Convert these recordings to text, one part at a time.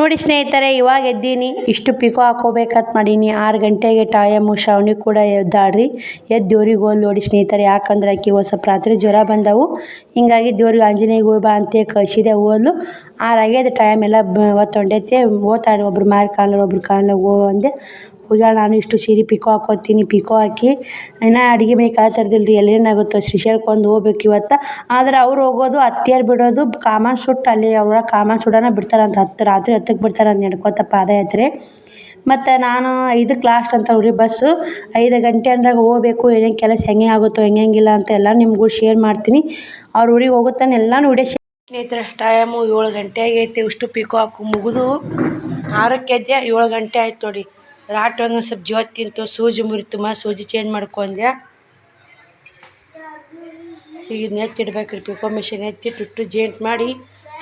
ನೋಡಿ ಸ್ನೇಹಿತರೆ, ಇವಾಗ ಎದ್ದೀನಿ. ಇಷ್ಟು ಪಿಕೋ ಹಾಕೋಬೇಕಂತ ಮಾಡೀನಿ. ಆರು ಗಂಟೆಗೆ ಟೈಮು ಶ್ರಾವಣಿ ಕೂಡ ಎದ್ದಾಡ್ರಿ ಎದ್ದು ದೇವ್ರಿಗೆ ಹೋಗಿ ನೋಡಿ ಸ್ನೇಹಿತರೆ, ಯಾಕಂದ್ರೆ ಆಕಿ ಒಂದು ಸ್ವಲ್ಪ ರಾತ್ರಿ ಜ್ವರ ಬಂದವು. ಹಿಂಗಾಗಿ ದೇವ್ರಿಗೆ ಆಂಜನೇಯ ಹೋಗಿ ಬಾ ಅಂತ ಕಳಿಸಿದೆ ಹೋದ್ಲು ಆರಾಗೆ ಅದು ಟೈಮ್ ಎಲ್ಲ ಹೊತ್ತೊಂಡೈತೆ. ಓದ್ತಾಳೆ ಒಬ್ರು ಮಾರಿ ಕಾಣಲ್ಲ ಒಬ್ರು ಕಾಣಲ್ಲ ಹೋ ಅಂದೆ. ಹೋಗ್ಯಾಳ ನಾನು ಇಷ್ಟು ಸೀರೆ ಪಿಕೋ ಹಾಕೋತೀನಿ ಪಿಕೋ ಹಾಕಿ. ಇನ್ನೂ ಅಡುಗೆ ಮನೆ ಕಾಲು ತರ್ದಿಲ್ಲ ರೀ ಎಲ್ಲೇನಾಗುತ್ತೋ ಶ್ರೀಶೈಲಕ್ಕೊಂದು ಹೋಗ್ಬೇಕು ಇವತ್ತು. ಆದ್ರೆ ಅವ್ರು ಹೋಗೋದು ಅತ್ತಿಯರು ಬಿಡೋದು ಕಾಮನ್ ಸುಟ್ಟು, ಅಲ್ಲಿ ಅವ್ರ ಕಾಮನ್ ಸುಡೋಣ ಬಿಡ್ತಾರಂತ ಹತ್ತು, ರಾತ್ರಿ ಹತ್ತಕ್ಕೆ ಬಿಡ್ತಾರಂತ ನಡ್ಕೋತ ಪಾದಯಾತ್ರೆ. ಮತ್ತು ನಾನು ಐದಕ್ಕೆ ಲಾಸ್ಟ್ ಅಂತ ಅವ್ರಿ ಬಸ್ಸು ಐದು ಗಂಟೆ ಅಂದಾಗ ಹೋಗ್ಬೇಕು, ಏನೇನು ಕೆಲಸ ಹೆಂಗೆ ಆಗುತ್ತೋ ಹೆಂಗೆಂಗಿಲ್ಲ ಅಂತ ಎಲ್ಲ ನಿಮಗೂ ಶೇರ್ ಮಾಡ್ತೀನಿ. ಅವ್ರ ಊರಿಗೆ ಹೋಗುತ್ತಾನೆ, ಎಲ್ಲನೂ ವಿಡಿಯೋ ಸ್ನೇಹಿತರೆ ಟೈಮು ಏಳು ಗಂಟೆ ಆಗೈತೆ, ಇಷ್ಟು ಪಿಕೋ ಹಾಕು ಮುಗಿದು ಆರಕ್ಕೆ ಎದ್ದೆ, ಏಳು ಗಂಟೆ ಆಯ್ತು ನೋಡಿ. ರಾಟ್ ಒಂದು ಸ್ವಲ್ಪ ಜೋತ್ ತಿಂತು, ಸೂಜಿ ಮುರಿತು, ಮ ಸೂಜಿ ಚೇಂಜ್ ಮಾಡ್ಕೊಂಡೆ ಈಗ ಇದನ್ನ ಎತ್ತಿಡ್ಬೇಕು ರೀ ಪಿಕೋ ಮಿಷಿನ್ ಎತ್ತಿಟ್ಟು ಜೇಂಟ್ ಮಾಡಿ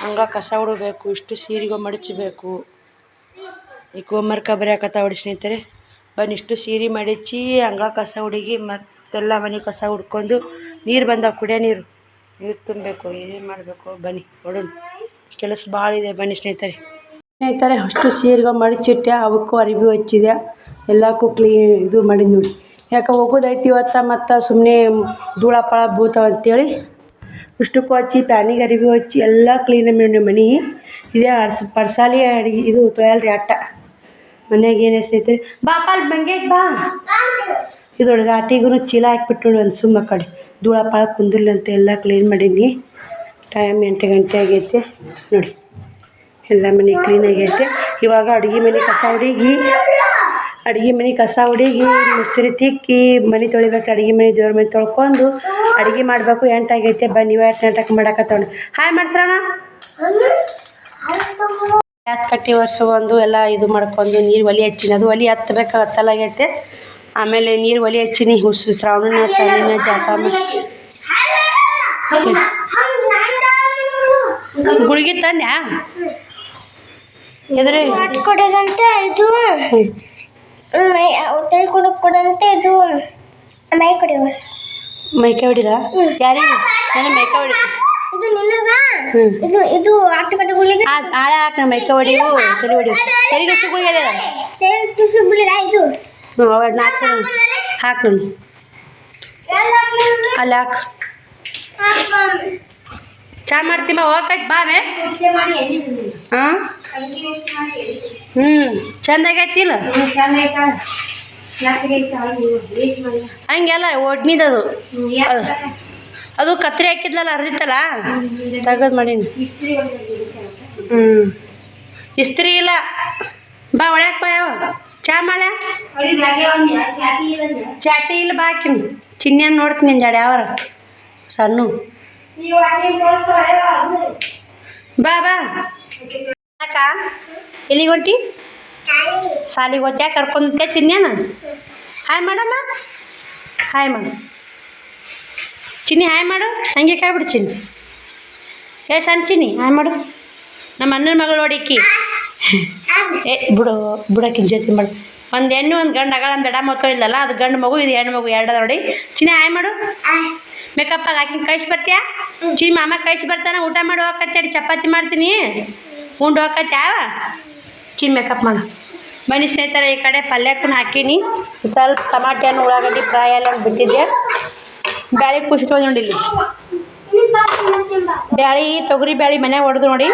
ಹಂಗ ಕಸ ಹೊಡಬೇಕು ಇಷ್ಟು ಸೀರೆಗೆ ಮಡಚಬೇಕು. ಈ ಕೋಮರ್ಕ ಬರೆಯಾಕತ್ತ ಹೊಡಿ ಸ್ನೇಹಿತರೆ. ಬನ್ನಿ, ಇಷ್ಟು ಸೀರೆ ಮಡಚಿ ಹಂಗ ಕಸ ಹುಡುಗಿ ಮತ್ತೆಲ್ಲ ಮನೆ ಕಸ ಹುಡ್ಕೊಂಡು ನೀರು ಬಂದಾವ, ಕುಡಿಯೋ ನೀರು. ನೀರು ತುಂಬಬೇಕು, ಏನೇನು ಮಾಡಬೇಕು, ಬನ್ನಿ ನೋಡೋಣ. ಕೆಲಸ ಭಾಳ ಇದೆ ಬನ್ನಿ ಸ್ನೇಹಿತರೆ. ಸ್ನೇಹಿತರೆ, ಅಷ್ಟು ಸೀರೆಗೆ ಮಡಚಿಟ್ಟೆ, ಅವಕ್ಕೂ ಅರಿವಿ ಹಚ್ಚಿದೆ. ಎಲ್ಲಕ್ಕೂ ಕ್ಲೀ, ಇದು ಮಾಡಿ ನೋಡಿ. ಯಾಕೆ ಹೋಗೋದೈತಿ ಇವತ್ತು ಮತ್ತು? ಸುಮ್ಮನೆ ಧೂಳ ಭೂತ ಬೀಳ್ತಾವ ಅಂತೇಳಿ. ಇಷ್ಟಕ್ಕೂ ಹಚ್ಚಿ ಪ್ಯಾನಿಗೆ ಅರಿವಿ ಹಚ್ಚಿ, ಎಲ್ಲ ಕ್ಲೀನ್ ಮಾಡಿ ಮನೆ. ಇದೇ ಅರ್ಸ, ಪರ್ಸಾಲಿ ಅಡಿಗೆ, ಇದು ತೊಯಲ್ರಿ ಅಟ್ಟ ಮನೆಯಾಗ ಏನು ಎಸ್ತೈತೆ ಬಾಪ ಅಲ್ಲಿ ಬಂಗೆ ಬಾ. ಇದು ನೋಡಿ ಆಟಿಗೂ ಚೀಲ ಹಾಕ್ಬಿಟ್ಟು ಒಂದು ಸುಮ್ಮ ಕಡೆ. ಧೂಳ ಪಾಳ ಕುಂದಿರ್ಲಿ ಅಂತ ಎಲ್ಲ ಕ್ಲೀನ್ ಮಾಡೀನಿ. ಟೈಮ್ ಎಂಟು ಗಂಟೆ ಆಗೈತೆ. ನೋಡಿ. ಎಲ್ಲ ಮನೆ ಕ್ಲೀನ್ ಐತೆ ಇವಾಗ ಅಡುಗೆ ಮನೆ ಕಸ ಹುಡುಗಿ ಅಡುಗೆ ಮನೆ ಕಸ ಹುಡುಗಿ ಮುಸುರಿ ತಿಕ್ಕಿ ಮನೆ ತೊಳಿಬೇಕು ಅಡುಗೆ ಮನೆ ದೇವ್ರ ಮನೆ ತೊಳ್ಕೊಂಡು ಅಡುಗೆ ಮಾಡಬೇಕು ಎಂಟಾಗೈತೆ ಬನ್ನಿ ನೀವು ನಾಟಕ ಮಾಡಕ ಮಾಡಕತ್ತವಣ ಹಾಯ್ ಮಾಡ್ಸ್ರಣ ಗ್ಯಾಸ್ ಕಟ್ಟಿ ಒರೆಸ್ಕೊಂಡು ಎಲ್ಲ ಇದು ಮಾಡ್ಕೊಂಡು ನೀರು ಒಲೆ ಹಚ್ಚಿನ ಅದು ಒಲೆ ಹತ್ತಬೇಕು ಹತ್ತಲಾಗೈತೆ ಆಮೇಲೆ ನೀರು ಒಲೆ ಹಚ್ಚಿನಿ ಹುಸು ಶ್ರಾವಣ ಶ್ರಾವಣನ ಜಾಕ ಮಾಡಿ ಗುಳಿಗೆ ತಂದ್ಯಾ ಎದ್ರೆ. ಕೊಡೋದಂತೆ ಇದು. ಹೋಟೆಲ್ ಕೊಡಕ್ ಕೊಡಂತೆ ಇದು. ಮೈ ಕೊಡುವ. ಮೈಕೈ ಹೊಡಿದ? ಯಾರಿಗೆ? ನಾನು ಮೈಕೈ ಹೊಡಿ ಇದು ನಿನಗ? ಇದು ಇದು ಆಟ ಕಟ್ಟಗಳಿಗೆ ಆಳೆ ಆಳ ನಮ್ಮ ಮೈಕೈ ಹೊಡಿವು ತಲೆ ಹೊಡಿವು ತೆರಿಗೆ ಹಸು ಗುಳಿಗೆ ಅದ ತುಸು ಬಿಳಿದ ಇದು. ಹ್ಞೂ ಅವಾಗ ನಾಲ್ಕು ಹಾಕು ನಾನು ಅಲ್ಲಿ ಹಾಕು. ಚಾ ಮಾಡ್ತೀಮ ಹೋಗೈತೆ ಬಾವೆ ಹಾಂ? ಹ್ಞೂ ಚಂದಾಗೈತಿಲ್ಲ? ಹಂಗೆಲ್ಲ ಒಡ್ನಿದದು. ಅದು ಅದು ಕತ್ರಿ ಹಾಕಿದ್ಲಲ್ಲ ಅರ್ದಿತ್ತಲ್ಲ ತಗದು ಮಾಡೀನಿ. ಹ್ಞೂ ಇಸ್ತ್ರಿ ಇಲ್ಲ. ಬಾ ಒಳ್ಯಾಕ ಬಾ ಚಾ ಮಾಡ ಚಾಟಿ ಇಲ್ಲ, ಬಾ ಹಾಕಿನಿ ಚಿನ್ನ ನೋಡ್ತೀನಿ ಜಾಡಿ, ಯಾವಾರ? ಸಣ್ಣ. ಬಾ ಬಾ. ಯಾಕ ಎಲ್ಲಿಗೆ ಹೊಂಟಿ? ಶಾಲಿಗೆ ಹೊತ್ಯಾ? ಕರ್ಕೊಂಡೆ ಚಿನ್ಯಾನ? ಹಾಯ್ ಮಾಡಮ್ಮ. ಹಾಯ್ ಮಾಡು. ಚಿನ್ನಿ, ಹಾಯ್ ಮಾಡು. ಹಂಗೆ ಕಾಯ್ಬಿಡು ಚಿನ್ನಿ. ಏ ಸಣ್ಣ ಚಿನ್ನಿ, ಹಾಯ್ ಮಾಡು. ನಮ್ಮ ಅಣ್ಣನ ಮಗಳು ಹೊಡಿಕಿ ಏ, ಬಿಡು, ಬಿಡಕ್ಕೆ ಜೊತೆ ಮಾಡು ಒಂದು ಹೆಣ್ಣು, ಒಂದು ಗಂಡು ಒಂದು ಎಡ ಮಕ್ಕಳು ಇಲ್ಲಲ್ಲ, ಅದು ಗಂಡು ಮಗು, ಇದು ಹೆಣ್ಣು ಮಗು ಎರಡು ನೋಡಿ. ಚಿನ್ನಿ, ಹಾಯ್ ಮಾಡು. ಮೇಕಪ್ಪಾಗ ಹಾಕಿ ಕಳಿಸಿ ಬರ್ತೀಯಾ? ಚಿ ಮಾಮ ಕಳಿಸಿ ಬರ್ತಾನೆ, ಊಟ ಮಾಡಿ ಹೋಗತ್ತೇಳಿ ಚಪಾತಿ ಮಾಡ್ತೀನಿ. ಉಂಡು ಹೋಗತ್ಯಾವ ಚಿನ್ ಮೇಕಪ್ ಮಾಡ. ಮನೆ ಸ್ನೇಹಿತರೆ, ಈ ಕಡೆ ಪಲ್ಯಕ್ಕೂ ಹಾಕೀನಿ. ಸ್ವಲ್ಪ ಟಮಾಟೆ ಹಣ್ಣು ಉಳ್ಳಾಗಡ್ಡಿ ಫ್ರೈ ಎಲ್ಲ ಬಿಟ್ಟಿದ್ದೆ. ಬ್ಯಾಳಿ ನೋಡಿ ಇಲ್ಲಿ. ಬ್ಯಾಳಿ, ತೊಗರಿ ಬ್ಯಾಳಿ ಮನೆ ಹೊಡೆದು ನೋಡಿ.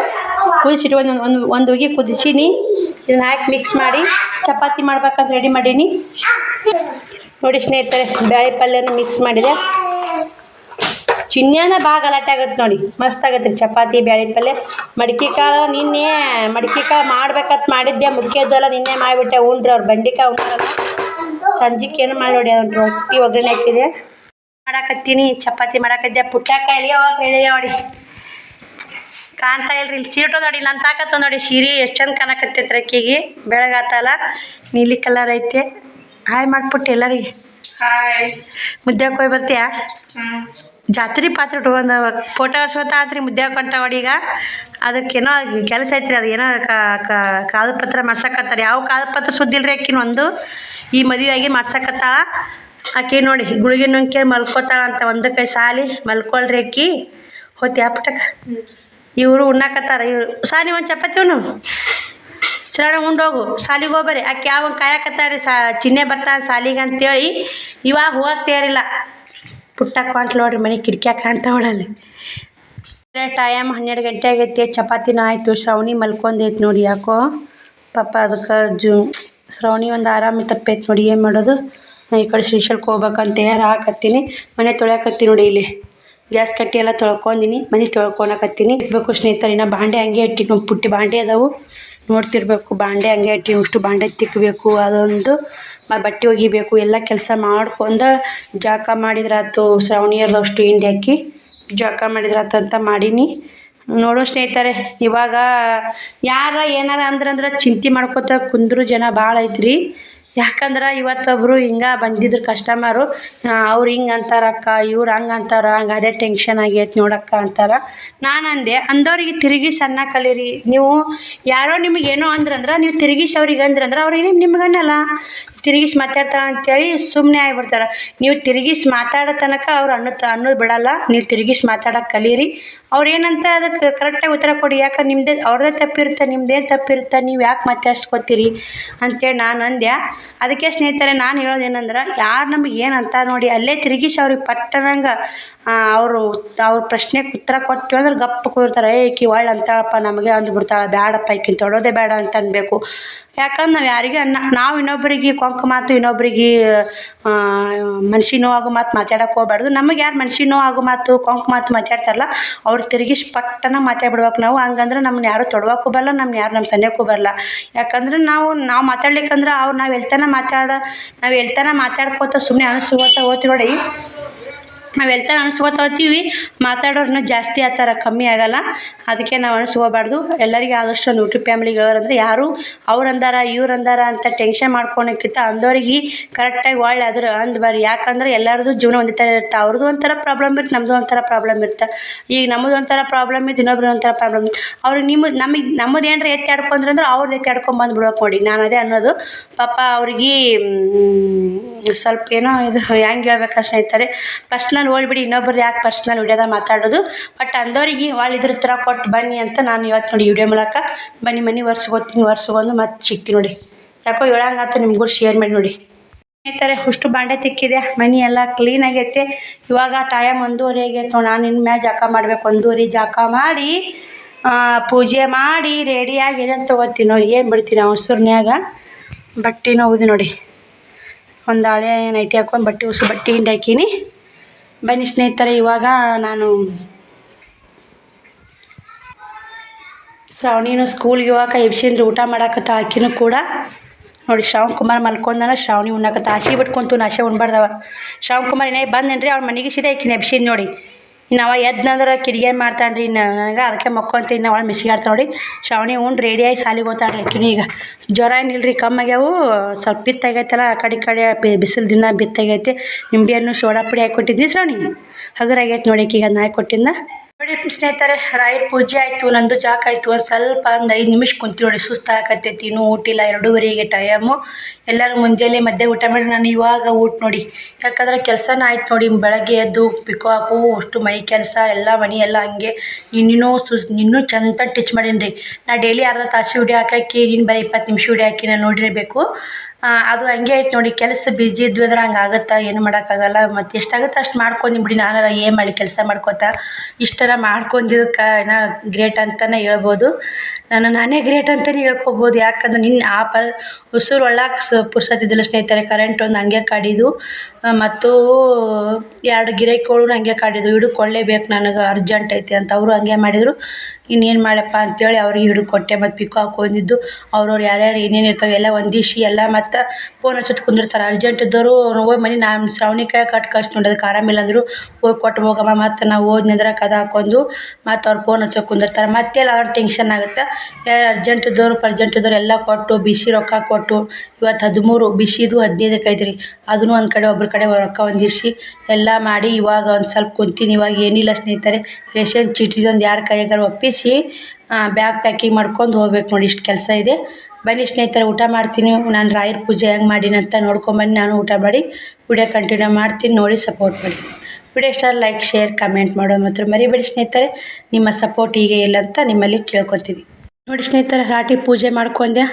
ಕುದಿಸಿಟ್ಟು ಒಂದು ಒಂದು ಒಂದು ಉಗಿ ಕುದಿಸೀನಿ. ಇದನ್ನ ಹಾಕಿ ಮಿಕ್ಸ್ ಮಾಡಿ. ಚಪಾತಿ ಮಾಡ್ಬೇಕಂತ ರೆಡಿ ಮಾಡೀನಿ. ನೋಡಿ ಸ್ನೇಹಿತರೆ, ಬ್ಯಾಳಿ ಪಲ್ಯನ ಮಿಕ್ಸ್ ಮಾಡಿದೆ. ಚಿನ್ಯಾನ ಭಾಳ ಗಲಾಟೆ ಆಗತ್ತೆ ನೋಡಿ. ಮಸ್ತ್ ಆಗತ್ತೆ ರೀ. ಚಪಾತಿ ಬ್ಯಾಳಿ ಪಲ್ಯ. ಮಡಿಕೆ ಕಾಳು ನಿನ್ನೆ ಮಡಿಕೆ ಕಾಳು ಮಾಡ್ಬೇಕಂತ ಮಾಡಿದ್ದೆ. ಮುಖ್ಯದ್ದಲ್ಲ ನಿನ್ನೆ ಮಾಡಿಬಿಟ್ಟೆ. ಉಂಡ್ರಿ ಅವ್ರು ಬಂಡಿಕಾಯಿ ಉಂಡ್ರಲ್ಲ ಸಂಜೆಗೆ ಏನು ಮಾಡಿ ನೋಡಿ ಅದೊಂದು ರೊಟ್ಟಿ ಒಗ್ಗರಣೆ ಹಾಕಿದೆ. ಮಾಡಾಕತ್ತೀನಿ. ಚಪಾತಿ ಮಾಡಾಕತ್ತಿದ್ದೆ ಪುಟ್ಟಕಾಯಿ ಹೇಳಿ ನೋಡಿ. ಕಾಣ್ತಾ ಇಲ್ರಿ. ಇಲ್ಲಿ ಸೀಟು ನೋಡಿ ನನ್ನ ತಾಕತ್ತ ನೋಡಿ. ಸೀರೆ ಎಷ್ಟು ಚಂದ ಕಾಣಕತ್ತೈತ್ರಿ ಅಕ್ಕಿಗೆ. ಬೆಳಗಾತಲ್ಲ ನೀಲಿ ಕಲರ್ ಐತೆ. ಹಾಯ್ ಮಾಡ್ಬಿಟ್ಟು ಎಲ್ಲರಿಗೆ. ಹಾಯ್. ಮುದ್ದೆ ಹೋಗಿ ಬರ್ತೀಯಾ? ಜಾತ್ರೆ ಪಾತ್ರೆ ಒಂದು ಫೋಟೋ ಆತ್ರಿ ಮುದ್ದೆ ಹೊಂಟವಡಿ ಈಗ ಅದಕ್ಕೇನೋ ಕೆಲಸ ಐತ್ರಿ, ಅದು ಏನೋ ಕಾದು ಪತ್ರ ಮಾಡ್ಸಕತ್ತಾರ. ಯಾವ ಕಾದು ಪತ್ರ ಸುದ್ದಿಲ್ರಿ ಆಕಿನ ಒಂದು? ಈ ಮದುವೆಯಾಗಿ ಮಾಡ್ಸಕತ್ತಾಳ. ಆಕೆ ನೋಡಿ, ಗುಳಿಗೆ ನುಂಕೆ ಮಲ್ಕೋತಾಳ ಅಂತ ಒಂದು ಕೈ ಸಾಲಿ, ಮಲ್ಕೊಳ್ರಿ ಆಕಿ. ಹೋತಿ ಆಪಟಕ ಇವರು ಉಣ್ಣಾಕತ್ತಾರ, ಇವರು. ಸಾ ನೀವು ಒಂದು ಚಪಾತಿ ಉಣ್ಣು. ಸರಣ ಉಂಡೋಗು ಸಾಲಿಗೆ ಹೋಗ್ಬರ್ರಿ ಆಕೆ ಯಾವ ರೀ ಸಾ, ಚಿನ್ನೆ ಬರ್ತಾನೆ ಸಾಲಿಗೆ ಅಂತೇಳಿ ಇವಾಗ ಹೋಗಕ್ಕೆ ತಯಾರಿಲ್ಲ. ಪುಟ್ಟ ಕಾಂಟ್ಲು ನೋಡ್ರಿ, ಮನೆ ಕಿಟಕಿಯಾಗ ಕಾಣ್ತಾವಳಲ್ಲಿ ಟೈಮ್ ಹನ್ನೆರಡು ಗಂಟೆ ಆಗೈತಿ ಚಪಾತಿನ ಆಯಿತು, ಶ್ರವಣಿ ಮಲ್ಕೊಂಡೈತಿ ನೋಡಿ ಯಾಕೋ. ಪಾಪ ಅದಕ್ಕೆ ಜೂ, ಶ್ರವಣಿ ಒಂದು ಆರಾಮ ತಪ್ಪೈತಿ ನೋಡಿ, ಏನು ಮಾಡೋದು? ನಾ ಈ ಕಡೆ ಶ್ರೀಶೈಲಕ್ಕೆ ಹೋಗ್ಬೇಕಂತ ಯಾರು ಹಾಕತ್ತೀನಿ. ಮನೆ ತೊಳ್ಯಾಕತ್ತೀನಿ ನೋಡಿ ಇಲ್ಲಿ. ಗ್ಯಾಸ್ ಕಟ್ಟಿ ಎಲ್ಲ ತೊಳ್ಕೊಂಡಿನಿ ಮನೆ ತೊಳ್ಕೊಳಕತ್ತೀನಿ. ಇಟ್ಬೇಕು ಸ್ನೇಹಿತರೆ, ಇನ್ನು ಬಾಂಡೆ ಹಂಗೆ ಇಟ್ಟಿನಿ ಪುಟ್ಟಿ ಬಾಂಡೆ ಅದಾವು. ನೋಡ್ತಿರ್ಬೇಕು, ಬಾಂಡೆ ಹಂಗೆ ಇಟ್ಟಿ ಬಾಂಡೆ ತಿಕ್ಕಬೇಕು ಅದೊಂದು ಬಟ್ಟೆ ಒಗಿಬೇಕು, ಎಲ್ಲ ಕೆಲಸ ಮಾಡ್ಕೊಂಡು ಜಳಕ ಮಾಡಿದ್ರಾತು ಶ್ರಾವಣಿಯರ್ದು ಅಷ್ಟು ಹಿಂಡಿ ಹಾಕಿ ಜಳಕ ಅಂತ ಮಾಡೀನಿ. ನೋಡೋ ಸ್ನೇಹಿತರೆ, ಇವಾಗ ಯಾರ ಏನಾರ ಅಂದ್ರಂದ್ರೆ ಚಿಂತೆ ಮಾಡ್ಕೊತ ಕುಂದ್ರು ಜನ ಭಾಳ ಐತ್ರಿ. ಯಾಕಂದ್ರೆ ಇವತ್ತೊಬ್ಬರು ಹಿಂಗೆ ಬಂದಿದ್ರು ಕಸ್ಟಮರು ಅವ್ರು ಹಿಂಗೆ ಅಂತಾರಕ್ಕ ಇವ್ರು ಹಂಗೆ ಅಂತಾರ, ಹಂಗೆ ಅದೇ ಟೆನ್ಷನ್ ಆಗೈತೆ ನೋಡಕ್ಕ ಅಂತಾರ. ನಾನು ಅಂದೆ, ಅಂದವ್ರಿಗೆ ತಿರುಗಿ ಸಣ್ಣ ಕಲೀರಿ. ನೀವು ಯಾರೋ ನಿಮಗೇನೋ ಅಂದ್ರಂದ್ರೆ, ನೀವು ತಿರುಗಿಸಿ ಅವ್ರಿಗೆ ಅಂದ್ರಂದ್ರೆ ಅವ್ರಿಗೆ ನಿಮ್ಗೆ ಅನ್ನಲ್ಲ ತಿರುಗಿಸಿ ಮಾತಾಡ್ತಾಳೆ ಅಂತೇಳಿ ಸುಮ್ಮನೆ ಆಗಿಬಿಡ್ತಾರೆ. ನೀವು ತಿರುಗಿಸಿ ಮಾತಾಡೋ ತನಕ ಅವ್ರು ಅನ್ನ ಅನ್ನೋದು ಬಿಡಲ್ಲ. ನೀವು ತಿರುಗಿಸಿ ಮಾತಾಡೋಕೆ ಕಲೀರಿ. ಅವ್ರು ಏನಂತ ಅದಕ್ಕೆ ಕರೆಕ್ಟಾಗಿ ಉತ್ತರ ಕೊಡಿ. ಯಾಕೆ ನಿಮ್ಮದೇ ಅವ್ರದ್ದೇ ತಪ್ಪಿರುತ್ತೆ ನಿಮ್ಮದೇನು ತಪ್ಪಿರುತ್ತೆ, ನೀವು ಯಾಕೆ ಮಾತಾಡ್ಸ್ಕೊತೀರಿ ಅಂತೇಳಿ ನಾನು ಅಂದೆ ಅದಕ್ಕೆ ಸ್ನೇಹಿತರೆ, ನಾನು ಹೇಳೋದು ಏನಂದ್ರೆ ಯಾರು ನಮಗೆ ಏನು ಅಂತ ನೋಡಿ ಅಲ್ಲೇ ತಿರುಗಿಸಿ ಅವ್ರಿಗೆ ಪಟ್ಟನಂಗೆ ಅವರು, ಅವ್ರ ಪ್ರಶ್ನೆಗೆ ಉತ್ತರ ಕೊಟ್ಟು ಅಂದ್ರೆ ಗಪ್ಪ ಕೂರ್ತಾರೆ. ಏಕೆ ಒಳ್ಳೆ ಅಂತಾಳಪ್ಪ ನಮಗೆ ಅಂದ್ಬಿಡ್ತಾಳೆ. ಬೇಡಪ್ಪ ಈಕಿನ ತೊಡೋದೇ ಬೇಡ ಅಂತ ಅನ್ಬೇಕು. ಯಾಕಂದ್ರೆ ನಾವು ಯಾರಿಗೆ ಅನ್ನ, ನಾವು ಇನ್ನೊಬ್ಬರಿಗೆ ಕೊಂಕ ಮಾತು, ಇನ್ನೊಬ್ರಿಗೆ ಮನ್ಸಿಗೆ ನೋವಾಗೋ ಮಾತು ಮಾತಾಡಕ್ಕೆ ಹೋಗ್ಬಾರ್ದು. ನಮಗೆ ಯಾರು ಮನ್ಸಿಗೆ ನೋವಾಗೋ ಮಾತು, ಕೊಂಕ ಮಾತು ಮಾತಾಡ್ತಾರಲ್ಲ, ಅವ್ರು ತಿರುಗಿ ಪಟ್ಟನ ಮಾತಾಡ್ಬಿಡ್ಬೇಕು ನಾವು. ಹಂಗಂದ್ರೆ ನಮ್ಮನ್ನ ಯಾರು ತೊಡ್ವಕ್ಕೂ ಬರಲ್ಲ ನಮ್ಮನ್ನ ಯಾರು ನಮ್ಮ ಸನ್ಯಕ್ಕೂ ಬರಲ್ಲ. ಯಾಕಂದ್ರೆ ನಾವು ನಾವು ಮಾತಾಡ್ಲಿಕ್ಕಂದ್ರೆ ಅವ್ರು ನಾವು ಎಲ್ತನ ಮಾತಾಡ, ನಾವು ಎಲ್ತನ ಮಾತಾಡ್ಕೋತ ಸುಮ್ಮನೆ ಅನಿಸ್ಕೋತ ಹೋಗ್ತೀವಿ ನೋಡಿ. ನಾವು ಎಲ್ತನ ಅನಿಸ್ಕೋತ ಹೋಗ್ತೀವಿ ಮಾತಾಡೋರು ಇನ್ನೂ ಜಾಸ್ತಿ ಥರ ಕಮ್ಮಿ ಆಗಲ್ಲ. ಅದಕ್ಕೆ ನಾವು ಅನಿಸ್ಕೋಬಾರ್ದು ಎಲ್ಲರಿಗೆ ಆದಷ್ಟು ಒಂದು ಫ್ಯಾಮಿಲಿಗಳಂದ್ರೆ ಯಾರು ಅವ್ರು ಅಂದಾರ, ಇವ್ರು ಅಂದಾರ ಅಂತ ಟೆನ್ಷನ್ ಮಾಡ್ಕೊಳಕ್ಕಿಂತ ಅಂದವ್ರಿಗೆ ಕರೆಕ್ಟಾಗಿ ಒಳ್ಳೆ ಅದ್ರ ಅಂದ್ ಬರ್ರಿ. ಯಾಕಂದ್ರೆ ಎಲ್ಲರದು ಜೀವನ ಒಂದೇ ಥರ ಅವ್ರದ್ದು ಒಂಥರ ಪ್ರಾಬ್ಲಮ್ ಇರುತ್ತೆ ನಮ್ಮದು ಒಂಥರ ಪ್ರಾಬ್ಲಮ್ ಇರುತ್ತೆ ಈಗ ನಮ್ಮದು ಒಂಥರ ಪ್ರಾಬ್ಲಮ್ ಇತ್ತು ಇನ್ನೊಬ್ರದ್ದು ಒಂಥರ ಪ್ರಾಬ್ಲಮ್ ಅವ್ರಿಗೆ ನಿಮ್ಮ ನಮಗೆ, ನಮ್ಮದು ಏನಾರ ಎತ್ತಿ ಆಡ್ಕೊಂಡ್ರೆ ಅಂದ್ರೆ ಅವ್ರದ್ದು ಎತ್ತಿ ಆಡ್ಕೊಂಡ್ ಬಂದ್ಬಿಡೋಕೆ ನೋಡಿ. ನಾನು ಅದೇ ಅನ್ನೋದು. ಪಾಪ ಅವ್ರಿಗೆ ಸ್ವಲ್ಪ ಏನೋ ಇದು ಹೆಂಗೆ ಹೇಳ್ಬೇಕು ಸ್ನೇಹಿತರೆ ಪರ್ಸ್ನಲ್ ಹೋಗ್ಬಿಡಿ ಇನ್ನೊಬ್ರದ್ದು ಯಾಕೆ ಪರ್ಸ್ನಲ್ ವಿಡಿಯೋದಾಗ ಮಾತಾಡೋದು? ಬಟ್ ಅಂದವರಿಗೆ ಒಳ್ಳೆ ಇದ್ರ ಥರ ಕೊಟ್ಟು ಬನ್ನಿ ಅಂತ ನಾನು ಇವತ್ತು ನೋಡಿ ವಿಡಿಯೋ ಮೂಲಕ. ಬನ್ನಿ ಮನೆ ಒರ್ಸ್ಕೊತೀನಿ ಒರ್ಸ್ಕೊಂಡು ಮತ್ತೆ ಸಿಗ್ತೀನಿ ನೋಡಿ. ಯಾಕೋ ಹೇಳಂಗಾತ ನಿಮ್ಗೂ ಶೇರ್ ಮಾಡಿ ನೋಡಿ. ಸ್ನೇಹಿತರೆ, ಹುಷ್ಟು ಬಾಂಡೆ ತಿಕ್ಕಿದೆ ಮನೆ ಎಲ್ಲ ಕ್ಲೀನ್ ಆಗೈತೆ. ಇವಾಗ ಟೈಮ್ ಒಂದೂವರೆ ಆಗೈತೆ, ನಾನು ಇನ್ನು ಮ್ಯಾಲೆ ಜಾಕ ಮಾಡ್ಬೇಕು. ಒಂದೂವರೆ ಜಾಕ ಮಾಡಿ ಪೂಜೆ ಮಾಡಿ ರೆಡಿಯಾಗಿ ಅಂತ ಓದ್ತೀನೋ ಏನು ಬಿಡ್ತೀನಿ ಅವಸರ್ನ್ಯಾಗ ಬಟ್ಟೆನೂ ಹೋಗಿದೆ ನೋಡಿ. ಒಂದು ಹಳೆ ನೈಟಿ ಹಾಕೊಂಡು ಬಟ್ಟೆ ಉಸು ಬಟ್ಟೆ ಹಿಂಡಿ ಬನ್ನಿ ಸ್ನೇಹಿತರೆ, ಇವಾಗ ನಾನು ಶ್ರಾವಣಿನೂ ಸ್ಕೂಲ್ಗೆ ಇವಾಗ ಎಬ್ಸಿಂದ್ರೆ ಊಟ ಮಾಡಾಕತ್ತ ಆಕಿನೂ ಕೂಡ. ನೋಡಿ, ಶ್ರಾವಣ್ ಕುಮಾರ್ ಮಲ್ಕೊಂಡನ, ಶ್ರಾವಣಿ ಉಣ್ಣಾಕತ್ತ ಆಸೆ ಬಿಟ್ಕೊಂತು ಆಸೆ ಉಣ್ಬಾರ್ದವ. ಶ್ರಾವಣ್ ಕುಮಾರ್ ಏನೇ ಬಂದೇನ್ರಿ, ಅವ್ರ ಮನೆಗೆ ಸೀದಾ ಆಕಿನ ಎಬ್ಸಿದ್ ನೋಡಿ. ಅವ ಎದ್ನಂದ್ರೆ ಕಿಡಿಗೆ ಮಾಡ್ತಾನೆ ರೀ ನನಗೆ ಅದಕ್ಕೆ ಮಕ್ಕೊಂತೀನಿ. ನಾವು ಅವಳು ಮಿಸ್ಸಿಗೆ ನೋಡಿ. ಶ್ರಾವಣಿ ಉಂಡು ರೆಡಿಯಾಗಿ ಸಾಲಿಗೆ ಹೋಗ್ತಾಳೆ ಆಕಿನ ಈಗ. ಜ್ವರ ಏನಿಲ್ಲ ರೀ ಕಮ್ಮಾಗ್ಯಾವು ಸ್ವಲ್ಪ ಬಿತ್ತಾಗೈತಲ್ಲ, ಆ ಕಡೆ ಕಡೆ ಬಿಸಿಲು ದಿನ ಬಿತ್ತಾಗೈತಿ. ನಿಂಬೆ ಹಣ್ಣು ಸೋಡಾ ಪುಡಿ ಹಾಕಿ ಕೊಟ್ಟಿದ್ದಿ ಶ್ರಾವಣಿ. ಹಗುರಾಗೈತೆ ನೋಡಿ ಈಗ ಹಾಕಿ ಕೊಟ್ಟಿದ್ದ ನೋಡಿ ಸ್ನೇಹಿತರೆ, ರಾಯರ್ ಪೂಜೆ ಆಯಿತು, ನಂದು ಜಾಕ್ ಆಯಿತು. ಒಂದು ಸ್ವಲ್ಪ ಒಂದು ಐದು ನಿಮಿಷ ಕುಂತಿ ನೋಡಿ ಸುಸ್ತು ಆಗತ್ತೈತಿ ಇನ್ನೂ ಊಟಿಲ್ಲ ಎರಡೂವರೆಗೆ ಟೈಮು ಎಲ್ಲರೂ ಮುಂಜಾನೆ ಮಧ್ಯ ಊಟ ಮಾಡಿ ನಾನು ಇವಾಗ ಊಟ ನೋಡಿ. ಯಾಕಂದ್ರೆ ಕೆಲಸನ ಆಯ್ತು ನೋಡಿ, ಬೆಳಗ್ಗೆ ಎದ್ದು ಪಿಕೋ ಹಾಕು, ಅಷ್ಟು ಮನೆ ಕೆಲಸ, ಎಲ್ಲ ಮನೆ ಎಲ್ಲ ಹಂಗೆ. ಇನ್ನೂ ಸುಸ್ ನಿನ್ನೂ ಚಂದ ಟಿಚ್ ಮಾಡೀನಿ ರೀ ನಾ ಡೈಲಿ ಅರ್ಧ ತಾಸು ವಿಡಿಯೋ ಹಾಕಿ ನೀನು ಬರೀ ಇಪ್ಪತ್ತು ನಿಮಿಷ ವಿಡಿಯೋ ಹಾಕಿ, ನಾನು ನೋಡಿರಬೇಕು. ಅದು ಹಂಗೆ ಐತೆ ನೋಡಿ, ಕೆಲಸ ಬಿಜಿ ಇದ್ವಿ ಅಂದ್ರೆ ಹಂಗೆ ಆಗುತ್ತಾ, ಏನು ಮಾಡೋಕ್ಕಾಗಲ್ಲ ಮತ್ತು ಎಷ್ಟಾಗುತ್ತೆ ಅಷ್ಟು ಮಾಡ್ಕೊಂಡು ಬಿಡಿ, ನಾನಾರ ಏನು ಮಾಡಿ ಕೆಲಸ ಮಾಡ್ಕೋತಾ. ಇಷ್ಟರ ಮಾಡ್ಕೊಂಡಿದ್ದಕ್ಕೆ ಏನೋ ಗ್ರೇಟ್ ಅಂತಲೇ ಹೇಳ್ಬೋದು. ನಾನು ನಾನೇ ಗ್ರೇಟ್ ಅಂತಲೇ ಹೇಳ್ಕೊಬೋದು ಯಾಕಂದ್ರೆ ನಿನ್ನ ಆ ಪ ಉಸಿರು ಒಳ್ಳಾಕ ಪುರ್ಸತ್ತಿದ್ದಿಲ್ಲ ಸ್ನೇಹಿತರೆ ಕರೆಂಟ್ ಒಂದು ಹಂಗೆ ಕಾಡಿದ್ದು ಮತ್ತು ಎರಡು ಗಿರೈಕೋಳು ಹಂಗೆ ಕಾಡಿದ್ದು ಹಿಡ್ಕೊಳ್ಳೇಬೇಕು ನನಗೆ ಅರ್ಜೆಂಟ್ ಐತಿ ಅಂತ ಅವರು ಹಂಗೆ ಮಾಡಿದರು. ಇನ್ನೇನು ಮಾಡಪ್ಪ ಅಂತೇಳಿ ಅವ್ರಿಗೆ ಹಿಡ್ಕೊಟ್ಟೆ ಕೊಟ್ಟೆ ಮತ್ತು ಪಿಕೋ ಹಾಕೊಂಡಿದ್ದು, ಅವ್ರವ್ರು ಯಾರ್ಯಾರು ಏನೇನು ಇರ್ತವೆ ಎಲ್ಲ ಒಂದಿಶಿ ಎಲ್ಲ ಮತ್ತು ಫೋನ್ ಹಚ್ಚೋದು ಕುಂದಿರ್ತಾರೆ. ಅರ್ಜೆಂಟ್ ಇದ್ದವರು ಹೋಗಿ ಮನೆ ನಾನು ಶ್ರಾವಣಿಕಾಯಿ ಕಟ್ ಕಳ್ಸಿ ನೋಡಿ ಅದಕ್ಕೆ ಆರಾಮಿಲ್ಲ ಅಂದರು. ಹೋಗಿ ಕೊಟ್ಟು ಹೋಗಮ್ಮ, ಮತ್ತು ನಾವು ಹೋದ್ನಿ ಅಂದ್ರೆ ಕದ ಹಾಕೊಂಡು ಮತ್ತು ಅವ್ರು ಫೋನ್ ಹಚ್ಚೋಕೆ ಕುಂದಿರ್ತಾರೆ. ಮತ್ತೆಲ್ಲ ಅವ್ರ ಟೆನ್ಷನ್ ಆಗುತ್ತೆ? ಅರ್ಜೆಂಟ್ ಇದ್ದವರು ಅರ್ಜೆಂಟ್ ಇದ್ದವರು ಎಲ್ಲ ಕೊಟ್ಟು ಬಿಸಿ ರೊಕ್ಕ ಕೊಟ್ಟು, ಇವತ್ತು ಹದಿಮೂರು ಬಿಸಿದು ಹದಿನೈದಕ್ಕೆ ಐತೆ ರೀ ಅದನ್ನು ಒಂದು ಕಡೆ ಒಬ್ರ ಕಡೆ ರೊಕ್ಕ ಹೊಂದಿಸಿ ಎಲ್ಲ ಮಾಡಿ ಇವಾಗ ಒಂದು ಸ್ವಲ್ಪ ಕುಂತೀನಿ, ಇವಾಗ ಏನಿಲ್ಲ ಸ್ನೇಹಿತರೆ. ರೇಷನ್ ಚೀಟಿದೊಂದು ಯಾರ ಕೈಯಾಗಾರ ಒಪ್ಪಿಸಿ ಬ್ಯಾಗ್ ಪ್ಯಾಕಿಂಗ್ ಮಾಡ್ಕೊಂಡು ಹೋಗ್ಬೇಕು ನೋಡಿ, ಇಷ್ಟು ಕೆಲಸ ಇದೆ. ಬನ್ನಿ ಸ್ನೇಹಿತರೆ, ಊಟ ಮಾಡ್ತೀನಿ. ನಾನು ರಾಯರ ಪೂಜೆ ಹೆಂಗೆ ಮಾಡೀನಿ ಅಂತ ನೋಡ್ಕೊಂಬನ್ನಿ ನಾನು ಊಟ ಮಾಡಿ ವಿಡಿಯೋ ಕಂಟಿನ್ಯೂ ಮಾಡ್ತೀನಿ. ನೋಡಿ ಸಪೋರ್ಟ್ ಮಾಡಿ. ವಿಡಿಯೋ ಇಷ್ಟ ಲೈಕ್ ಶೇರ್ ಕಮೆಂಟ್ ಮಾಡೋ ಮಾತ್ರ ಮರಿಬೇಡಿ ಸ್ನೇಹಿತರೆ. ನಿಮ್ಮ ಸಪೋರ್ಟ್ ಹೀಗೆ ಇಲ್ಲ ಅಂತ ನಿಮ್ಮಲ್ಲಿ ಕೇಳ್ಕೊತೀನಿ ನೋಡಿ ಸ್ನೇಹಿತರೆ, ರಾಟಿ ಪೂಜೆ ಮಾಡ್ಕೊಂಡೆ